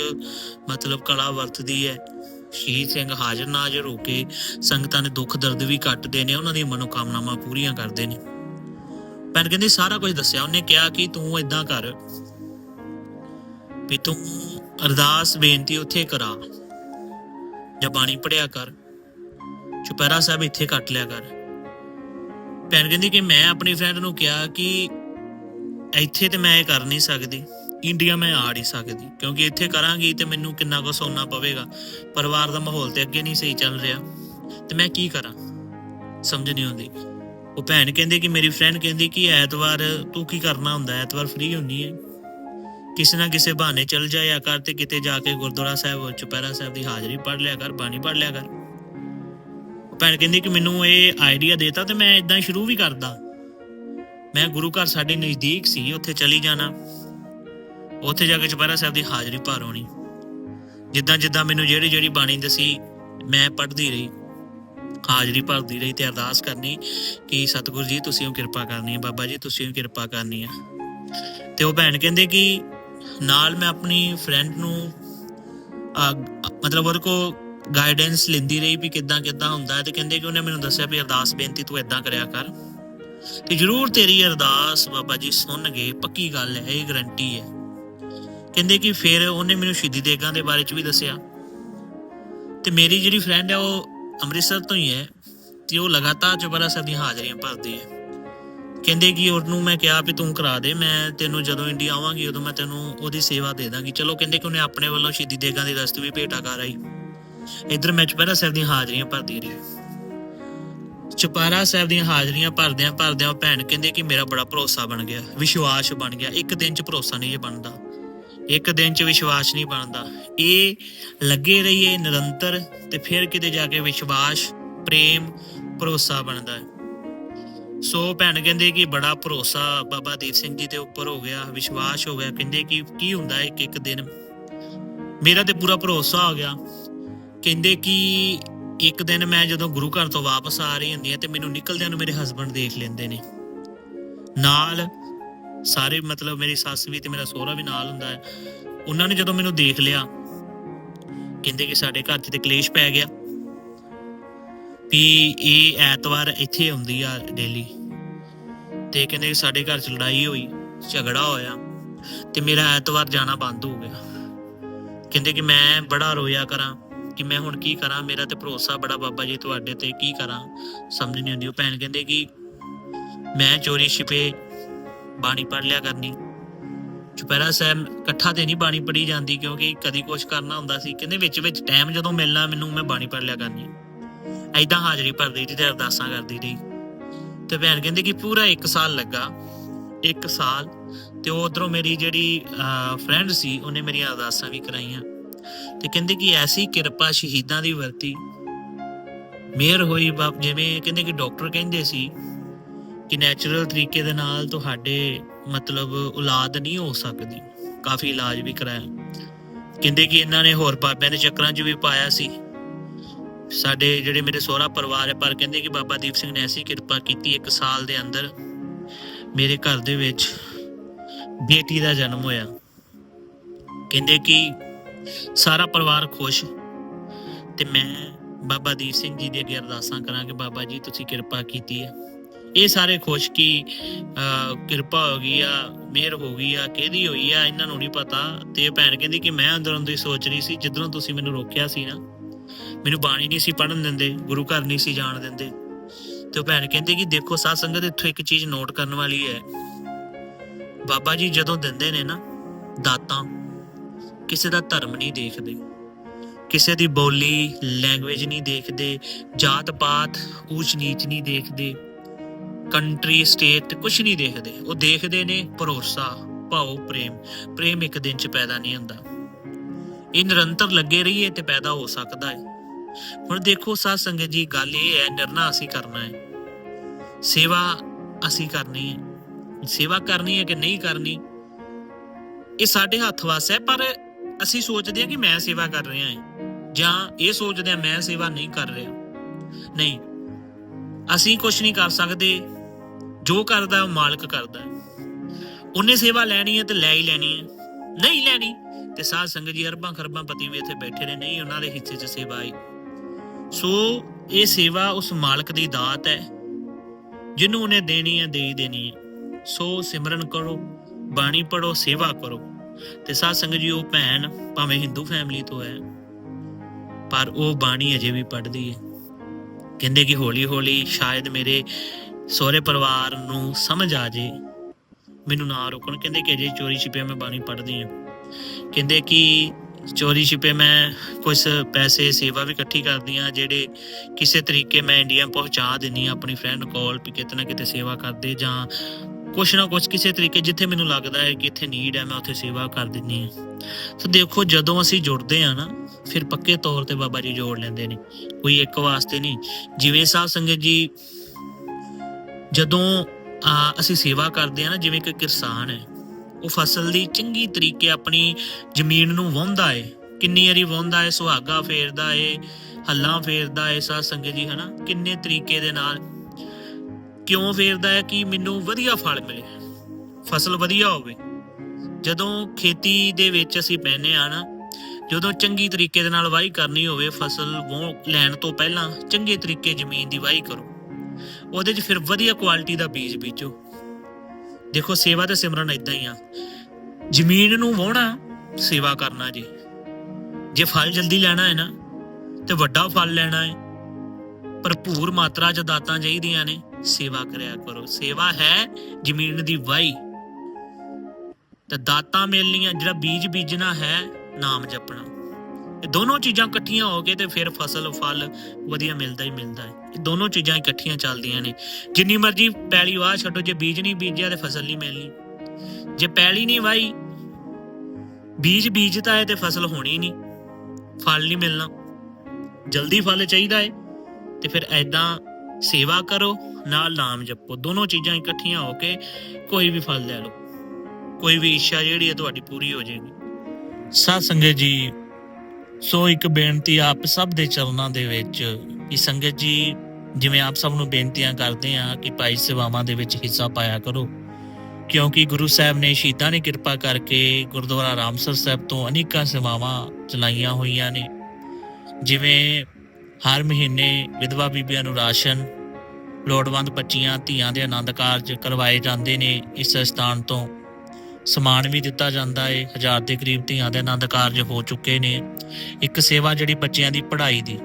ਮਤਲਬ ਕਲਾ ਵਰਤਦੀ ਹੈ। ਸ਼ਹੀਦ ਸਿੰਘ ਹਾਜ਼ਰ ਨਾਜ਼ਰ ਹੋ ਕੇ ਸੰਗਤਾਂ ਦੇ ਦੁੱਖ ਦਰਦ ਵੀ ਕੱਟਦੇ ਨੇ, ਉਹਨਾਂ ਦੀਆਂ ਮਨੋਕਾਮਨਾਵਾਂ ਪੂਰੀਆਂ ਕਰਦੇ ਨੇ। ਭੈਣ ਕਹਿੰਦੀ ਸਾਰਾ ਕੁਝ ਦੱਸਿਆ, ਉਹਨੇ ਕਿਹਾ ਕਿ ਤੂੰ ਇਦਾਂ ਕਰ ਵੀ ਤੂੰ ਅਰਦਾਸ ਬੇਨਤੀ ਉੱਥੇ ਕਰਾ ਜਾਂ ਬਾਣੀ ਪੜਿਆ ਕਰ। ਚੁਪਹਿਰਾ ਸਾਹਿਬ ਇੱਥੇ ਕੱਟ ਲਿਆ ਕਰ। ਭੈਣ ਕਹਿੰਦੀ ਕਿ ਮੈਂ ਆਪਣੀ ਫਰੈਂਡ ਨੂੰ ਕਿਹਾ ਕਿ ਇੱਥੇ ਤੇ ਮੈਂ ਇਹ ਕਰ ਨਹੀਂ ਸਕਦੀ ਇੰਡੀਆ ਮੈਂ ਆ ਨਹੀਂ ਸਕਦੀ, ਕਿਉਂਕਿ ਇੱਥੇ ਕਰਾਂਗੀ ਤੇ ਮੈਨੂੰ ਕਿੰਨਾ ਕੁ ਸੌਣਾ ਪਵੇਗਾ। ਪਰਿਵਾਰ ਦਾ ਮਾਹੌਲ ਤੇ ਅੱਗੇ ਨਹੀਂ ਸਹੀ ਚੱਲ ਰਿਹਾ। ਤੇ ਮੈਂ ਕੀ ਕਰਾਂ? ਸਮਝ ਨਹੀਂ ਆਉਂਦੀ। ਉਹ ਭੈਣ ਕਹਿੰਦੀ ਕਿ ਮੇਰੀ ਫਰੈਂਡ ਕਹਿੰਦੀ ਕਿ ਐਤਵਾਰ ਤੂੰ ਕੀ ਕਰਨਾ ਹੁੰਦਾ? ਐਤਵਾਰ ਫ੍ਰੀ ਹੁੰਨੀ ਹੈ। ਕਿਸੇ ਨਾ ਕਿਸੇ ਬਹਾਨੇ ਚਲ ਜਾਇਆ ਕਰ ਤੇ ਕਿਤੇ ਜਾ ਕੇ ਗੁਰਦੁਆਰਾ ਸਾਹਿਬ ਚੁਪਹਿਰਾ ਸਾਹਿਬ ਦੀ ਹਾਜ਼ਰੀ ਪੜ ਲਿਆ ਕਰ, ਬਾਣੀ ਪੜ ਲਿਆ ਕਰ। ਭੈਣ ਕਹਿੰਦੀ ਕਿ ਮੈਨੂੰ ਇਹ ਆਈਡੀਆ ਦੇਤਾ ਤੇ ਮੈਂ ਇਦਾਂ ਸ਼ੁਰੂ ਵੀ ਕਰਦਾ। ਮੈਂ ਗੁਰੂ ਘਰ ਸਾਡੇ ਨਜ਼ਦੀਕ ਸੀ, ਉੱਥੇ ਚਲੀ ਜਾਣਾ। ਉੱਥੇ ਜਾ ਕੇ ਚੁਪਹਿਰਾ ਸਾਹਿਬ ਦੀ ਹਾਜ਼ਰੀ ਭਰ ਆਉਣੀ ਜਿੱਦਾਂ ਜਿੱਦਾਂ ਮੈਨੂੰ ਜਿਹੜੀ ਜਿਹੜੀ ਬਾਣੀ ਦਸੀ, ਮੈਂ ਪੜ੍ਹਦੀ ਰਹੀ। ਹਾਜ਼ਰੀ ਭਰਦੀ ਰਹੀ ਤੇ ਅਰਦਾਸ ਕਰਨੀ ਕਿ ਸਤਿਗੁਰੂ ਜੀ, ਤੁਸੀਂ ਉਹ ਕਿਰਪਾ ਕਰਨੀ ਹੈ, ਬਾਬਾ ਜੀ, ਤੁਸੀਂ ਉਹ ਕਿਰਪਾ ਕਰਨੀ ਹੈ। ਤੇ ਉਹ ਭੈਣ ਕਹਿੰਦੇ ਕਿ ਨਾਲ ਮੈਂ ਆਪਣੀ ਫਰੈਂਡ ਨੂੰ ਮਤਲਬ ਉਹਦੇ ਕੋ ਗਾਈਡੈਂਸ ਲੈਂਦੀ ਰਹੀ ਵੀ ਕਿੱਦਾਂ ਕਿੱਦਾਂ ਹੁੰਦਾ ਹੈ ਤੇ ਕਹਿੰਦੇ ਕਿ ਉਹਨੇ ਮੈਨੂੰ ਦੱਸਿਆ ਵੀ ਅਰਦਾਸ ਬੇਨਤੀ ਤੂੰ ਇਦਾਂ ਕਰਿਆ ਕਰ ਤੇ ਜਰੂਰ ਤੇਰੀ ਅਰਦਾਸ ਬਾਬਾ ਜੀ ਸੁਣਨਗੇ, ਪੱਕੀ ਗੱਲ ਹੈ, ਇਹ ਗਰੰਟੀ ਹੈ। ਕਹਿੰਦੇ ਕਿ ਫਿਰ ਉਹਨੇ ਮੈਨੂੰ ਸ਼ਹੀਦੀ ਦੇਗਾਂ ਦੇ ਬਾਰੇ ਚ ਵੀ ਦੱਸਿਆ। ਤੇ ਮੇਰੀ ਜਿਹੜੀ ਫਰੈਂਡ ਹੈ ਉਹ ਅੰਮ੍ਰਿਤਸਰ ਤੋਂ ਹੀ ਹੈ ਤੇ ਉਹ ਲਗਾਤਾਰ ਚੁਪਹਿਰਾ ਸਾਹਿਬ ਦੀਆਂ ਹਾਜ਼ਰੀਆਂ ਭਰਦੀ ਹੈ। ਕਹਿੰਦੇ ਕਿ ਉਹਨੂੰ ਮੈਂ ਕਿਹਾ ਵੀ ਤੂੰ ਕਰਾ ਦੇ, ਮੈਂ ਤੈਨੂੰ ਜਦੋਂ ਇੰਡੀਆ ਆਵਾਂਗੀ ਉਦੋਂ ਮੈਂ ਤੈਨੂੰ ਉਹਦੀ ਸੇਵਾ ਦੇ ਦਾਂਗੀ। ਚਲੋ ਕਹਿੰਦੇ ਕਿ ਉਹਨੇ ਆਪਣੇ ਵੱਲੋਂ ਸ਼ਹੀਦੀ ਦੇਗਾਂ ਦੀ ਰਸਤ ਵੀ ਭੇਟਾ ਕਰ ਆਈ। ਇਧਰ ਮੈਂ ਚੁਪਹਿਰਾ ਸਾਹਿਬ ਦੀਆਂ ਹਾਜ਼ਰੀਆਂ ਭਰਦੀ ਰਹੀ। ਚੁਪਹਿਰਾ ਸਾਹਿਬ ਦੀਆਂ ਹਾਜ਼ਰੀਆਂ ਭਰਦਿਆਂ ਭਰਦਿਆਂ ਉਹ ਭੈਣ ਕਹਿੰਦੇ ਕਿ ਮੇਰਾ ਬੜਾ ਭਰੋਸਾ ਬਣ ਗਿਆ, ਵਿਸ਼ਵਾਸ ਬਣ ਗਿਆ। ਇੱਕ ਦਿਨ ਚ ਭਰੋਸਾ ਨਹੀਂ ਇਹ ਬਣਦਾ। ਇੱਕ ਦਿਨ ਚ ਵਿਸ਼ਵਾਸ ਨਹੀਂ ਬਣਦਾ। ਇਹ ਲੱਗੇ ਰਹੀਏ ਨਿਰੰਤਰ ਤੇ ਫਿਰ ਕਿਤੇ ਜਾ ਕੇ ਵਿਸ਼ਵਾਸ, ਪ੍ਰੇਮ, ਭਰੋਸਾ ਬਣਦਾ ਹੈ। ਸੋ ਭੈਣ ਕਹਿੰਦੇ ਕਿ ਬੜਾ ਭਰੋਸਾ ਬਾਬਾ ਦੀਪ ਸਿੰਘ ਜੀ ਦੇ ਉੱਪਰ ਹੋ ਗਿਆ, ਵਿਸ਼ਵਾਸ ਹੋ ਗਿਆ, ਕਹਿੰਦੇ ਕਿ ਕੀ ਹੁੰਦਾ ਇੱਕ ਇੱਕ ਦਿਨ। ਮੇਰਾ ਤੇ ਪੂਰਾ ਭਰੋਸਾ ਹੋ ਗਿਆ। ਕਹਿੰਦੇ ਕਿ ਇੱਕ ਦਿਨ ਮੈਂ ਜਦੋਂ ਗੁਰੂ ਘਰ ਤੋਂ ਵਾਪਸ ਆ ਰਹੀ ਹੁੰਦੀ ਹਾਂ ਤੇ ਮੈਨੂੰ ਨਿਕਲਦਿਆਂ ਨੂੰ ਮੇਰੇ ਹਸਬੰਡ ਦੇਖ ਲੈਂਦੇ ਨੇ। ਨਾਲ ਸਾਰੇ ਮਤਲਬ ਮੇਰੀ ਸੱਸ ਵੀ ਤੇ ਮੇਰਾ ਸਹੁਰਾ ਵੀ ਨਾਲ ਹੁੰਦਾ ਹੈ। ਉਹਨਾਂ ਨੇ ਜਦੋਂ ਮੈਨੂੰ ਦੇਖ ਲਿਆ, ਕਹਿੰਦੇ ਕਿ ਸਾਡੇ ਘਰ 'ਚ ਤੇ ਕਲੇਸ਼ ਪੈ ਗਿਆ। ਵੀ ਇਹ ਐਤਵਾਰ ਇੱਥੇ ਆਉਂਦੀ ਆ ਡੇਲੀ ਤੇ ਕਹਿੰਦੇ ਸਾਡੇ ਘਰ 'ਚ ਲੜਾਈ ਹੋਈ, ਝਗੜਾ ਹੋਇਆ ਤੇ ਮੇਰਾ ਐਤਵਾਰ ਜਾਣਾ ਬੰਦ ਹੋ ਗਿਆ। ਕਹਿੰਦੇ ਕਿ ਮੈਂ ਬੜਾ ਰੋਇਆ ਕਰਾਂ ਕਿ ਮੈਂ ਹੁਣ ਕੀ ਕਰਾਂ, ਮੇਰਾ ਤੇ ਭਰੋਸਾ ਬੜਾ ਬਾਬਾ ਜੀ ਤੁਹਾਡੇ ਤੇ ਕੀ ਕਰਾਂ, ਸਮਝ ਨਹੀਂ ਆਉਂਦੀ। ਉਹ ਭੈਣ ਕਹਿੰਦੇ ਕਿ ਮੈਂ ਚੋਰੀ ਛਿਪੇ ਬਾਣੀ ਪੜ ਲਿਆ ਕਰਨੀ। ਚੁਪਹਿਰਾ ਸਾਹਿਬ ਇਕੱਠਾ ਤੇ ਨਹੀਂ ਬਾਣੀ ਪੜੀ ਜਾਂਦੀ ਕਿਉਂਕਿ ਕਦੀ ਕੁਝ ਕਰਨਾ ਹੁੰਦਾ ਸੀ। ਕਹਿੰਦੇ ਵਿੱਚ ਵਿੱਚ ਟਾਈਮ ਜਦੋਂ ਮਿਲਣਾ ਮੈਨੂੰ, ਮੈਂ ਬਾਣੀ ਪੜ ਲਿਆ ਕਰਨੀ। ਐਦਾਂ ਹਾਜ਼ਰੀ ਭਰਦੀ ਰਹੀ ਤੇ ਅਰਦਾਸਾਂ ਕਰਦੀ ਰਹੀ। ਤੇ ਭੈਣ ਕਹਿੰਦੇ ਕਿ ਪੂਰਾ 1 ਸਾਲ ਲੱਗਾ 1 ਸਾਲ। ਤੇ ਉਧਰੋਂ ਮੇਰੀ ਜਿਹੜੀ ਫਰੈਂਡ ਸੀ, ਉਹਨੇ ਮੇਰੀਆਂ ਅਰਦਾਸਾਂ ਵੀ ਕਰਾਈਆਂ। ਤੇ ਕਹਿੰਦੇ ਕਿ ਐਸੀ ਕਿਰਪਾ ਸ਼ਹੀਦਾਂ ਦੀ ਵਰਤੀ। ਮਿਹਰ ਹੋਈ ਬਾਪ, ਜਿਵੇਂ ਕਹਿੰਦੇ ਕਿ ਡਾਕਟਰ ਕਹਿੰਦੇ ਸੀ ਕਿ ਨੈਚੁਰਲ ਤਰੀਕੇ ਦੇ ਨਾਲ ਤੁਹਾਡੇ ਮਤਲਬ ਔਲਾਦ ਨਹੀਂ ਹੋ ਸਕਦੀ। ਕਾਫੀ ਇਲਾਜ ਵੀ ਕਰਾਇਆ। ਕਹਿੰਦੇ ਕਿ ਇਹਨਾਂ ਨੇ ਹੋਰ ਬਾਬਿਆਂ ਦੇ ਚੱਕਰਾਂ 'ਚ ਵੀ ਪਾਇਆ ਸੀ। ਸਾਡੇ ਜਿਹੜੇ ਮੇਰੇ ਸਹੁਰਾ ਪਰਿਵਾਰ ਹੈ ਪਰ ਕਹਿੰਦੇ ਕਿ ਬਾਬਾ ਦੀਪ ਸਿੰਘ ਨੇ ਐਸੀ ਕਿਰਪਾ ਕੀਤੀ ਇੱਕ ਸਾਲ ਦੇ ਅੰਦਰ ਮੇਰੇ ਘਰ ਦੇ ਵਿੱਚ ਬੇਟੀ ਦਾ ਜਨਮ ਹੋਇਆ। ਕਹਿੰਦੇ ਕਿ ਸਾਰਾ ਪਰਿਵਾਰ ਖੁਸ਼ ਤੇ ਮੈਂ ਬਾਬਾ ਦੀਪ ਸਿੰਘ ਜੀ ਦੇ ਅੱਗੇ ਅਰਦਾਸਾਂ ਕਰਾਂ ਕਿ ਬਾਬਾ ਜੀ ਤੁਸੀਂ ਕਿਰਪਾ ਕੀਤੀ ਹੈ। ਇਹ ਸਾਰੇ ਖੁਸ਼ ਕਿ ਅਹ, ਕਿਰਪਾ ਹੋ ਗਈ ਆ ਮਿਹਰ ਹੋ ਗਈ ਆ ਕਿਹਦੀ ਹੋਈ ਆ ਇਹਨਾਂ ਨੂੰ ਨਹੀਂ ਪਤਾ। ਤੇ ਭੈਣ ਕਹਿੰਦੀ ਕਿ ਮੈਂ ਅੰਦਰੋਂ ਅੰਦਰ ਹੀ ਸੋਚ ਰਹੀ ਸੀ ਜਦੋਂ ਤੁਸੀਂ ਮੈਨੂੰ ਰੋਕਿਆ ਸੀ ਨਾ ਮੈਨੂੰ ਬਾਣੀ ਨਹੀਂ ਸੀ ਪੜਨ ਦਿੰਦੇ, ਗੁਰੂ ਘਰ ਨਹੀਂ ਸੀ ਜਾਣ ਦਿੰਦੇ। ਤੇ ਉਹ ਭੈਣ ਕਹਿੰਦੀ ਕਿ ਦੇਖੋ ਸਾਧ ਸੰਗਤ ਇੱਥੋਂ ਇੱਕ ਚੀਜ਼ ਨੋਟ ਕਰਨ ਵਾਲੀ ਹੈ। ਬਾਬਾ ਜੀ ਜਦੋਂ ਦਿੰਦੇ ਨੇ ਨਾ ਦਾਤਾਂ, ਕਿਸੇ ਦਾ ਧਰਮ ਨਹੀਂ ਦੇਖਦੇ, ਕਿਸੇ ਦੀ ਬੋਲੀ ਲੈਂਗੁਏਜ ਨਹੀਂ ਦੇਖਦੇ, ਜਾਤ ਪਾਤ, ਊਚ ਨੀਚ ਨਹੀਂ ਦੇਖਦੇ ਕੰਟਰੀ ਸਟੇਟ ਕੁਝ ਨਹੀਂ ਦੇਖਦੇ। ਉਹ ਦੇਖਦੇ ਨੇ ਭਰੋਸਾ, ਭਾਉ, ਪ੍ਰੇਮ। ਪ੍ਰੇਮ ਇੱਕ ਦਿਨ ਚ ਪੈਦਾ ਨਹੀਂ ਹੁੰਦਾ। ਇਹ ਨਿਰੰਤਰ ਲੱਗੇ ਰਹੀਏ ਤੇ ਪੈਦਾ ਹੋ ਸਕਦਾ ਹੈ। ਹੁਣ ਦੇਖੋ ਸਾਧ ਸੰਗਤ ਜੀ, ਗੱਲ ਇਹ ਹੈ, ਨਿਰਣਾ ਅਸੀਂ ਕਰਨਾ ਹੈ। ਸੇਵਾ ਅਸੀਂ ਕਰਨੀ ਹੈ। ਸੇਵਾ ਕਰਨੀ ਹੈ ਕਿ ਨਹੀਂ ਕਰਨੀ? ਇਹ ਸਾਡੇ ਹੱਥ ਵਸ ਹੈ, ਪਰ ਅਸੀਂ ਸੋਚਦੇ ਹਾਂ ਕਿ ਮੈਂ ਸੇਵਾ ਕਰ ਰਿਹਾ ਹਾਂ। ਜਾਂ ਇਹ ਸੋਚਦੇ ਹਾਂ, ਮੈਂ ਸੇਵਾ ਨਹੀਂ ਕਰ ਰਿਹਾ। ਨਹੀਂ, ਅਸੀਂ ਕੁਝ ਨਹੀਂ ਕਰ ਸਕਦੇ। ਜੋ ਕਰਦਾ ਉਹ ਮਾਲਕ ਕਰਦਾ ਉਹਨੇ ਸੇਵਾ ਲੈਣੀ ਹੈ ਤੇ ਲੈ ਹੀ ਲੈਣੀ ਹੈ। ਨਹੀਂ ਲੈਣੀ ਤੇ ਸਾਧ ਸੰਗਤ ਜੀ, ਅਰਬਾਂ ਖਰਬਾਂ ਪਤੀਵੇਂ ਇੱਥੇ ਬੈਠੇ ਨੇ। ਨਹੀਂ, ਉਹਨਾਂ ਦੇ ਹਿੱਸੇ 'ਚ ਸੇਵਾ ਆਈ। ਸੋ ਇਹ ਸੇਵਾ ਉਸ ਮਾਲਕ ਦੀ ਦਾਤ ਹੈ, ਜਿਹਨੂੰ ਉਹਨੇ ਦੇਣੀ ਹੈ ਦੇਈ ਦੇਣੀ ਹੈ। ਸੋ ਸਿਮਰਨ ਕਰੋ, ਬਾਣੀ ਪੜੋ ਸੇਵਾ ਕਰੋ। ਤੇ ਸਾਧ ਸੰਗਤ ਜੀ, ਉਹ ਭੈਣ ਭਾਵੇਂ ਹਿੰਦੂ ਫੈਮਿਲੀ ਤੋਂ ਹੈ, ਪਰ ਉਹ ਬਾਣੀ ਅਜੇ ਵੀ ਪੜ੍ਹਦੀ ਹੈ। ਕਹਿੰਦੇ ਕਿ ਹੌਲੀ ਹੌਲੀ ਸ਼ਾਇਦ ਮੇਰੇ ਸਹੁਰੇ ਪਰਿਵਾਰ ਨੂੰ ਸਮਝ ਆ ਜੇ। ਮੈਨੂੰ ਨਾ ਰੋਕਣ। ਕਹਿੰਦੇ ਕਿ ਅਜੇ ਚੋਰੀ ਛਿਪਿਆ ਮੈਂ ਬਾਣੀ ਪੜ੍ਹਦੀ ਹਾਂ। ਕਹਿੰਦੇ ਕਿ ਚੋਰੀ ਛਿਪੇ ਮੈਂ ਕੁਝ ਪੈਸੇ ਸੇਵਾ ਵੀ ਇਕੱਠੀ ਕਰਦੀ ਹਾਂ ਜਿਹੜੇ ਕਿਸੇ ਤਰੀਕੇ ਮੈਂ ਇੰਡੀਆ ਪਹੁੰਚਾ ਦਿੰਨੀ ਹਾਂ ਆਪਣੀ ਫਰੈਂਡ ਕੋਲ ਵੀ ਕਿਤੇ ਨਾ ਕਿਤੇ ਸੇਵਾ ਕਰਦੇ ਜਾਂ ਕੁਛ ਨਾ ਕੁਛ ਕਿਸੇ ਤਰੀਕੇ ਜਿੱਥੇ ਮੈਨੂੰ ਲੱਗਦਾ ਹੈ ਕਿ ਇੱਥੇ ਨੀਡ ਹੈ ਮੈਂ ਉੱਥੇ ਸੇਵਾ ਕਰ ਦਿੰਨੀ ਹਾਂ। ਸੋ ਦੇਖੋ ਜਦੋਂ ਅਸੀਂ ਜੁੜਦੇ ਆ ਨਾ ਫਿਰ ਪੱਕੇ ਤੌਰ ਤੇ ਬਾਬਾ ਜੀ ਜੋੜ ਲੈਂਦੇ ਨੇ। ਕੋਈ ਇੱਕ ਵਾਸਤੇ ਨਹੀਂ। ਜਿਵੇਂ ਸਾਧ ਸੰਗਤ ਜੀ ਜਦੋਂ ਆ, ਅਸੀਂ ਸੇਵਾ ਕਰਦੇ ਆ ਨਾ ਜਿਵੇਂ ਕਿ ਕਿਸਾਨ ਹੈ ਉਹ ਫਸਲ ਦੀ ਚੰਗੀ ਤਰੀਕੇ ਆਪਣੀ ਜ਼ਮੀਨ ਨੂੰ ਵਾਹੁੰਦਾ ਏ। ਕਿੰਨੀ ਵਾਰੀ ਵਾਹੁੰਦਾ ਏ, ਸੁਹਾਗਾ ਫੇਰਦਾ ਏ, ਹੱਲਾਂ ਫੇਰਦਾ ਏ, ਸਾਧ ਸੰਗਤ ਜੀ, ਹਨਾ? ਕਿੰਨੇ ਤਰੀਕੇ ਦੇ ਨਾਲ। ਕਿਉਂ ਫੇਰਦਾ ਹੈ ਕਿ ਮੈਨੂੰ ਵਧੀਆ ਫਲ ਮਿਲੇ। ਫਸਲ ਵਧੀਆ ਹੋਵੇ। ਜਦੋਂ ਖੇਤੀ ਦੇ ਵਿੱਚ ਅਸੀਂ ਪੈਨੇ ਆ ਨਾ ਜਦੋਂ ਚੰਗੀ ਤਰੀਕੇ ਦੇ ਨਾਲ ਵਾਹੀ ਕਰਨੀ ਹੋਵੇ, ਫਸਲ ਉਹ ਲੈਣ ਤੋਂ ਪਹਿਲਾਂ ਚੰਗੇ ਤਰੀਕੇ ਜ਼ਮੀਨ ਦੀ ਵਾਹੀ ਕਰੋ। ਉਹਦੇ 'ਚ ਫਿਰ ਵਧੀਆ ਕੁਆਲਿਟੀ ਦਾ ਬੀਜ ਬੀਜੋ। ਦੇਖੋ ਸੇਵਾ ਤੇ ਸਿਮਰਨ ਇਦਾਂ ਹੀ ਆ। ਜ਼ਮੀਨ ਨੂੰ ਵਾਹੁਣਾ, ਸੇਵਾ ਕਰਨਾ ਜੀ। ਜੇ ਫਲ ਜਲਦੀ ਲੈਣਾ ਹੈ ਨਾ, ਤੇ ਵੱਡਾ ਫਲ ਲੈਣਾ ਹੈ। ਭਰਪੂਰ ਮਾਤਰਾ 'ਚ ਦਾਤਾਂ ਚਾਹੀਦੀਆਂ ਨੇ, ਸੇਵਾ ਕਰਿਆ ਕਰੋ। ਸੇਵਾ ਹੈ ਜ਼ਮੀਨ ਦੀ ਵਾਹੀ। ਤੇ ਦਾਤਾਂ ਮਿਲਣੀਆਂ, ਜਿਹੜਾ ਬੀਜ ਬੀਜਣਾ ਹੈ, ਨਾਮ ਜਪਣਾ। ਇਹ ਦੋਨੋਂ ਚੀਜ਼ਾਂ ਇਕੱਠੀਆਂ ਹੋ ਕੇ ਤੇ ਫਿਰ ਫਸਲ, ਫਲ ਵਧੀਆ ਮਿਲਦਾ ਹੀ ਮਿਲਦਾ ਹੈ। ਇਹ ਦੋਨੋਂ ਚੀਜ਼ਾਂ ਇਕੱਠੀਆਂ ਚੱਲਦੀਆਂ ਨੇ। ਜਿੰਨੀ ਮਰਜ਼ੀ ਪੈਲੀ ਵਾਹ ਛੱਡੋ, ਜੇ ਬੀਜ ਨਹੀਂ ਬੀਜਿਆ ਤੇ ਫਸਲ ਨਹੀਂ ਮਿਲਣੀ। ਜੇ ਪੈਲੀ ਨਹੀਂ ਵਾਈ ਬੀਜ ਬੀਜਤਾ ਹੈ ਤੇ ਫਸਲ ਹੋਣੀ ਨਹੀਂ। ਫਲ ਨਹੀਂ ਮਿਲਣਾ। ਜਲਦੀ ਫਲ ਚਾਹੀਦਾ ਹੈ ਤੇ ਫਿਰ ਐਦਾਂ ਸੇਵਾ ਕਰੋ, ਨਾਲ ਨਾਮ ਜਪੋ। ਦੋਨੋਂ ਚੀਜ਼ਾਂ ਇਕੱਠੀਆਂ ਹੋ ਕੇ ਕੋਈ ਵੀ ਫਲ ਲੈ ਲਓ। ਕੋਈ ਵੀ ਇੱਛਾ ਜਿਹੜੀ ਹੈ ਤੁਹਾਡੀ ਪੂਰੀ ਹੋ ਜਾਏਗੀ। ਸਾਧ ਸੰਗਤ ਜੀ ਸੋ ਇੱਕ ਬੇਨਤੀ ਆਪ ਸਭ ਦੇ ਚਰਨਾਂ ਦੇ ਵਿੱਚ ਕਿ ਸੰਗਤ ਜੀ, ਜਿਵੇਂ ਆਪ ਸਭ ਨੂੰ ਬੇਨਤੀਆਂ ਕਰਦੇ ਆ ਕਿ ਭਾਈ ਸੇਵਾਵਾਂ ਦੇ ਵਿੱਚ ਹਿੱਸਾ ਪਾਇਆ ਕਰੋ। ਕਿਉਂਕਿ ਗੁਰੂ ਸਾਹਿਬ ਨੇ ਸ਼ਹੀਦਾਂ ਨੇ ਕਿਰਪਾ ਕਰਕੇ ਗੁਰਦੁਆਰਾ ਰਾਮਸਰ ਸਾਹਿਬ ਤੋਂ ਅਨੇਕਾਂ ਸੇਵਾਵਾਂ ਚਲਾਈਆਂ ਹੋਈਆਂ ਨੇ। ਜਿਵੇਂ ਹਰ ਮਹੀਨੇ ਵਿਧਵਾ ਬੀਬੀਆਂ ਨੂੰ ਰਾਸ਼ਨ, ਲੋੜਵੰਦ ਬੱਚੀਆਂ, ਧੀਆਂ ਦੇ ਆਨੰਦ ਕਾਰਜ ਕਰਵਾਏ ਜਾਂਦੇ ਨੇ ਇਸ ਸਥਾਨ ਤੋਂ। ਸਮਾਨ ਵੀ ਦਿੱਤਾ ਜਾਂਦਾ ਹੈ ਹਜ਼ਾਰ ਦੇ ਕਰੀਬ ਧੀਆਂ ਦੇ ਆਨੰਦ ਕਾਰਜ ਹੋ ਚੁੱਕੇ ਨੇ। ਇੱਕ ਸੇਵਾ ਜਿਹੜੀ ਬੱਚਿਆਂ ਦੀ ਪੜ੍ਹਾਈ ਦੀ।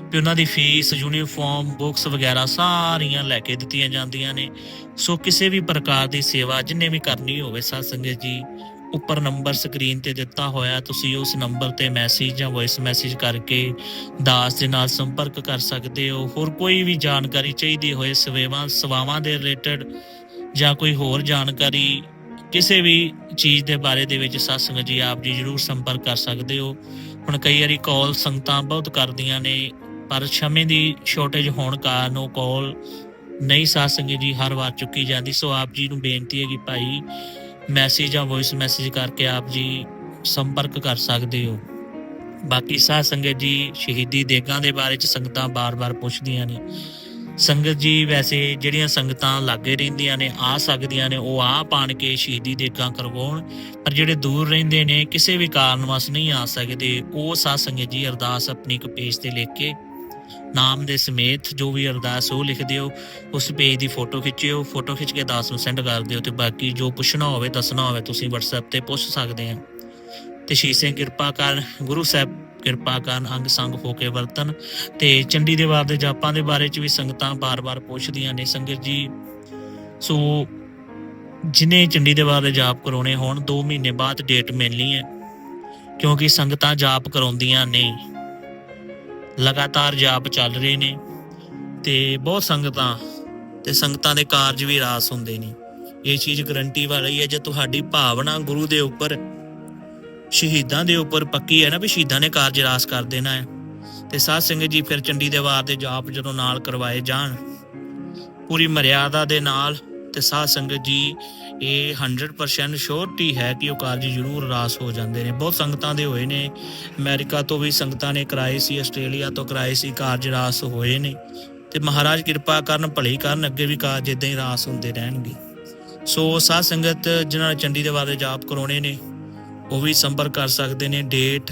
ਵੀ ਉਹਨਾਂ ਦੀ ਫੀਸ ਯੂਨੀਫਾਰਮ ਬੁੱਕਸ ਵਗੈਰਾ ਸਾਰੀਆਂ ਲੈ ਕੇ ਦਿੱਤੀਆਂ ਜਾਂਦੀਆਂ ਨੇ। ਸੋ ਕਿਸੇ ਵੀ ਪ੍ਰਕਾਰ ਦੀ ਸੇਵਾ ਜਿੰਨੇ ਵੀ ਕਰਨੀ ਹੋਵੇ ਸਾਧ ਸੰਗਤ ਜੀ, ਉੱਪਰ ਨੰਬਰ ਸਕਰੀਨ ਤੇ ਦਿੱਤਾ ਹੋਇਆ। ਤੁਸੀਂ ਉਸ ਨੰਬਰ ਤੇ ਮੈਸੇਜ ਜਾਂ ਵੌਇਸ ਮੈਸੇਜ ਕਰਕੇ ਦਾਸ ਦੇ ਨਾਲ ਸੰਪਰਕ ਕਰ ਸਕਦੇ ਹੋ। ਹੋਰ ਕੋਈ ਵੀ ਜਾਣਕਾਰੀ ਚਾਹੀਦੀ ਹੋਏ, ਸੇਵਾਵਾਂ ਸੇਵਾਵਾਂ ਦੇ ਰਿਲੇਟਡ ਜਾਂ ਕੋਈ ਹੋਰ ਜਾਣਕਾਰੀ ਕਿਸੇ ਵੀ ਚੀਜ਼ ਦੇ ਬਾਰੇ ਦੇ ਵਿੱਚ ਸਤਸੰਗ ਜੀ ਆਪ ਜੀ ਜਰੂਰ ਸੰਪਰਕ ਕਰ ਸਕਦੇ ਹੋ। ਹੁਣ ਕਈ ਵਾਰੀ ਕਾਲ ਸੰਗਤਾਂ ਬਹੁਤ ਕਰਦੀਆਂ ਨੇ, ਪਰ ਸਮੇਂ ਦੀ ਸ਼ਾਰਟੇਜ ਹੋਣ ਕਾਰਨ ਉਹ ਕਾਲ ਨਹੀਂ ਸਤਸੰਗ ਜੀ ਹਰ ਵਾਰ ਚੁੱਕੀ ਜਾਂਦੀ। ਸੋ ਆਪ ਜੀ ਨੂੰ ਬੇਨਤੀ ਹੈ ਕਿ ਭਾਈ ਮੈਸੇਜ ਜਾਂ ਵੌਇਸ ਮੈਸੇਜ ਕਰਕੇ ਆਪ ਜੀ ਸੰਪਰਕ ਕਰ ਸਕਦੇ ਹੋ। ਬਾਕੀ ਸਾਧ ਸੰਗਤ ਜੀ ਸ਼ਹੀਦੀ ਦੇਗਾਂ ਦੇ ਬਾਰੇ ਚ ਸੰਗਤਾਂ ਬਾਰ-ਬਾਰ ਪੁੱਛਦੀਆਂ ਨੇ। ਸੰਗਤ ਜੀ ਵੈਸੇ ਜਿਹੜੀਆਂ ਸੰਗਤਾਂ ਲਾਗੇ ਰਹਿੰਦੀਆਂ ਨੇ, ਆ ਸਕਦੀਆਂ ਨੇ, ਉਹ ਆ ਪਾਣ ਕੇ ਸ਼ਹੀਦੀ ਦੇਗਾਂ ਕਰਵਾਉਣ। ਪਰ ਜਿਹੜੇ ਦੂਰ ਰਹਿੰਦੇ ਨੇ, ਕਿਸੇ ਵੀ ਕਾਰਨ ਵਸ ਨਹੀਂ ਆ ਸਕਦੇ, ਉਹ ਸਾਧ ਸੰਗਤ ਜੀ ਅਰਦਾਸ ਆਪਣੀ ਇੱਕ ਪੇਜ ਤੇ ਲਿਖ ਕੇ, ਨਾਮ ਦੇ ਸਮੇਤ ਜੋ ਵੀ ਅਰਦਾਸ ਉਹ ਲਿਖ ਦਿਓ, ਉਸ ਪੇਜ ਦੀ ਫੋਟੋ ਖਿੱਚਿਓ, ਫੋਟੋ ਖਿੱਚ ਕੇ ਦਾਸ ਨੂੰ ਸੈਂਡ ਕਰ ਦਿਓ ਤੇ ਬਾਕੀ ਜੋ ਪੁੱਛਣਾ ਹੋਵੇ, ਦੱਸਣਾ ਹੋਵੇ, ਤੁਸੀਂ WhatsApp ਤੇ ਪੁੱਛ ਸਕਦੇ ਆ। ਤੇ ਸ਼ੀਸ਼ ਸਿੰਘ ਕਿਰਪਾ ਕਰ, ਗੁਰੂ ਸਾਹਿਬ ਕਿਰਪਾ ਕਰਨ, ਅੰਗ ਸੰਗ ਹੋ ਕੇ ਵਰਤਨ ਤੇ ਚੰਡੀ ਦੇ ਵਾਰ ਦੇ ਜਾਪਾਂ ਦੇ ਬਾਰੇ ਚ ਵੀ ਸੰਗਤਾਂ ਬਾਰ-ਬਾਰ ਪੁੱਛਦੀਆਂ ਨੇ। ਸੰਗਤ ਜੀ, ਸੋ ਜਿਨੇ ਚੰਡੀ ਦੇ ਵਾਰ ਦੇ ਜਾਪ ਕਰਾਉਣੇ ਹੋਣ 2 ਮਹੀਨੇ ਬਾਅਦ ਡੇਟ ਮਿਲਣੀ ਹੈ, ਕਿਉਂਕਿ ਸੰਗਤਾਂ ਜਾਪ ਕਰਾਉਂਦੀਆਂ ਨੇ। ਲਗਾਤਾਰ ਜਾਪ ਚੱਲ ਰਹੇ ਨੇ ਤੇ ਬਹੁਤ ਸੰਗਤਾਂ, ਤੇ ਸੰਗਤਾਂ ਦੇ ਕਾਰਜ ਵੀ ਰਾਸ ਹੁੰਦੇ ਨੇ। ਇਹ ਚੀਜ਼ ਗਰੰਟੀ ਵਾਲੀ ਹੈ, ਜੇ ਤੁਹਾਡੀ ਭਾਵਨਾ ਗੁਰੂ ਦੇ ਉੱਪਰ ਸ਼ਹੀਦਾਂ ਦੇ ਉੱਪਰ ਪੱਕੀ ਹੈ ਨਾ ਵੀ ਸ਼ਹੀਦਾਂ ਨੇ ਕਾਰਜ ਰਾਸ ਕਰ ਦੇਣਾ ਹੈ। ਤੇ ਸਾਧ ਸੰਗਤ ਜੀ ਫਿਰ ਚੰਡੀ ਦੇ ਵਾਰ ਦੇ ਜਾਪ ਜਦੋਂ ਨਾਲ ਕਰਵਾਏ ਜਾਣ, ਪੂਰੀ ਮਰਿਆਦਾ ਦੇ ਨਾਲ ਤੇ ਸਾਧ ਸੰਗਤ ਜੀ ਇਹ 100% ਸ਼ੋਰਟੀ ਹੈ ਕਿ ਉਹ ਕਾਰਜ ਜ਼ਰੂਰ ਰਾਸ ਹੋ ਜਾਂਦੇ ਨੇ। ਬਹੁਤ ਸੰਗਤਾਂ ਦੇ ਹੋਏ ਨੇ। ਅਮਰੀਕਾ ਤੋਂ ਵੀ ਸੰਗਤਾਂ ਨੇ ਕਰਾਏ ਸੀ, ਆਸਟ੍ਰੇਲੀਆ ਤੋਂ ਕਰਾਏ ਸੀ, ਕਾਰਜ ਰਾਸ ਹੋਏ ਨੇ। ਤੇ ਮਹਾਰਾਜ ਕਿਰਪਾ ਕਰਨ, ਭਲੀ ਕਰਨ, ਅੱਗੇ ਵੀ ਕਾਰਜ ਇਦਾਂ ਹੀ ਰਾਸ ਹੁੰਦੇ ਰਹਿਣਗੇ। ਸੋ ਸਾਧ ਸੰਗਤ ਜਿਨ੍ਹਾਂ ਨੇ ਚੰਡੀ ਦੇ ਬਾਰੇ ਜਾਪ ਕਰਾਉਣੇ ਨੇ ਉਹ ਵੀ ਸੰਪਰਕ ਕਰ ਸਕਦੇ ਨੇ ਡੇਟ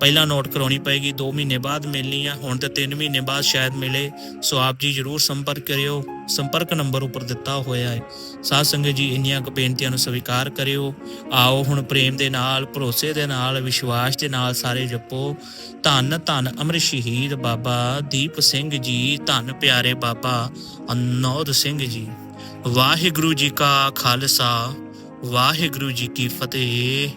ਪਹਿਲਾਂ ਨੋਟ ਕਰਾਉਣੀ ਪਏਗੀ 2 ਮਹੀਨੇ ਬਾਅਦ ਮਿਲਣੀ ਆ, ਹੁਣ ਤੇ 3 ਮਹੀਨੇ ਬਾਅਦ ਸ਼ਾਇਦ ਮਿਲੇ। ਸੋ ਆਪ ਜੀ ਜਰੂਰ ਸੰਪਰਕ ਕਰਿਓ, ਸੰਪਰਕ ਨੰਬਰ ਉੱਪਰ ਦਿੱਤਾ ਹੋਇਆ ਹੈ। ਸਾਧ ਸੰਗਤ ਜੀ, ਇੰਨੀਆਂ ਕੁ ਬੇਨਤੀਆਂ ਨੂੰ ਸਵੀਕਾਰ ਕਰਿਓ। ਆਓ ਹੁਣ ਪ੍ਰੇਮ ਦੇ ਨਾਲ, ਭਰੋਸੇ ਦੇ ਨਾਲ, ਵਿਸ਼ਵਾਸ ਦੇ ਨਾਲ ਸਾਰੇ ਜਪੋ। ਧੰਨ ਧੰਨ ਅਮਰ ਸ਼ਹੀਦ ਬਾਬਾ ਦੀਪ ਸਿੰਘ ਜੀ, ਧੰਨ ਪਿਆਰੇ ਬਾਬਾ ਅਨੋਦ ਸਿੰਘ ਜੀ। ਵਾਹਿਗੁਰੂ ਜੀ ਕਾ ਖਾਲਸਾ। ਵਾਹਿਗੁਰੂ ਜੀ ਕੀ ਫਤਿਹ।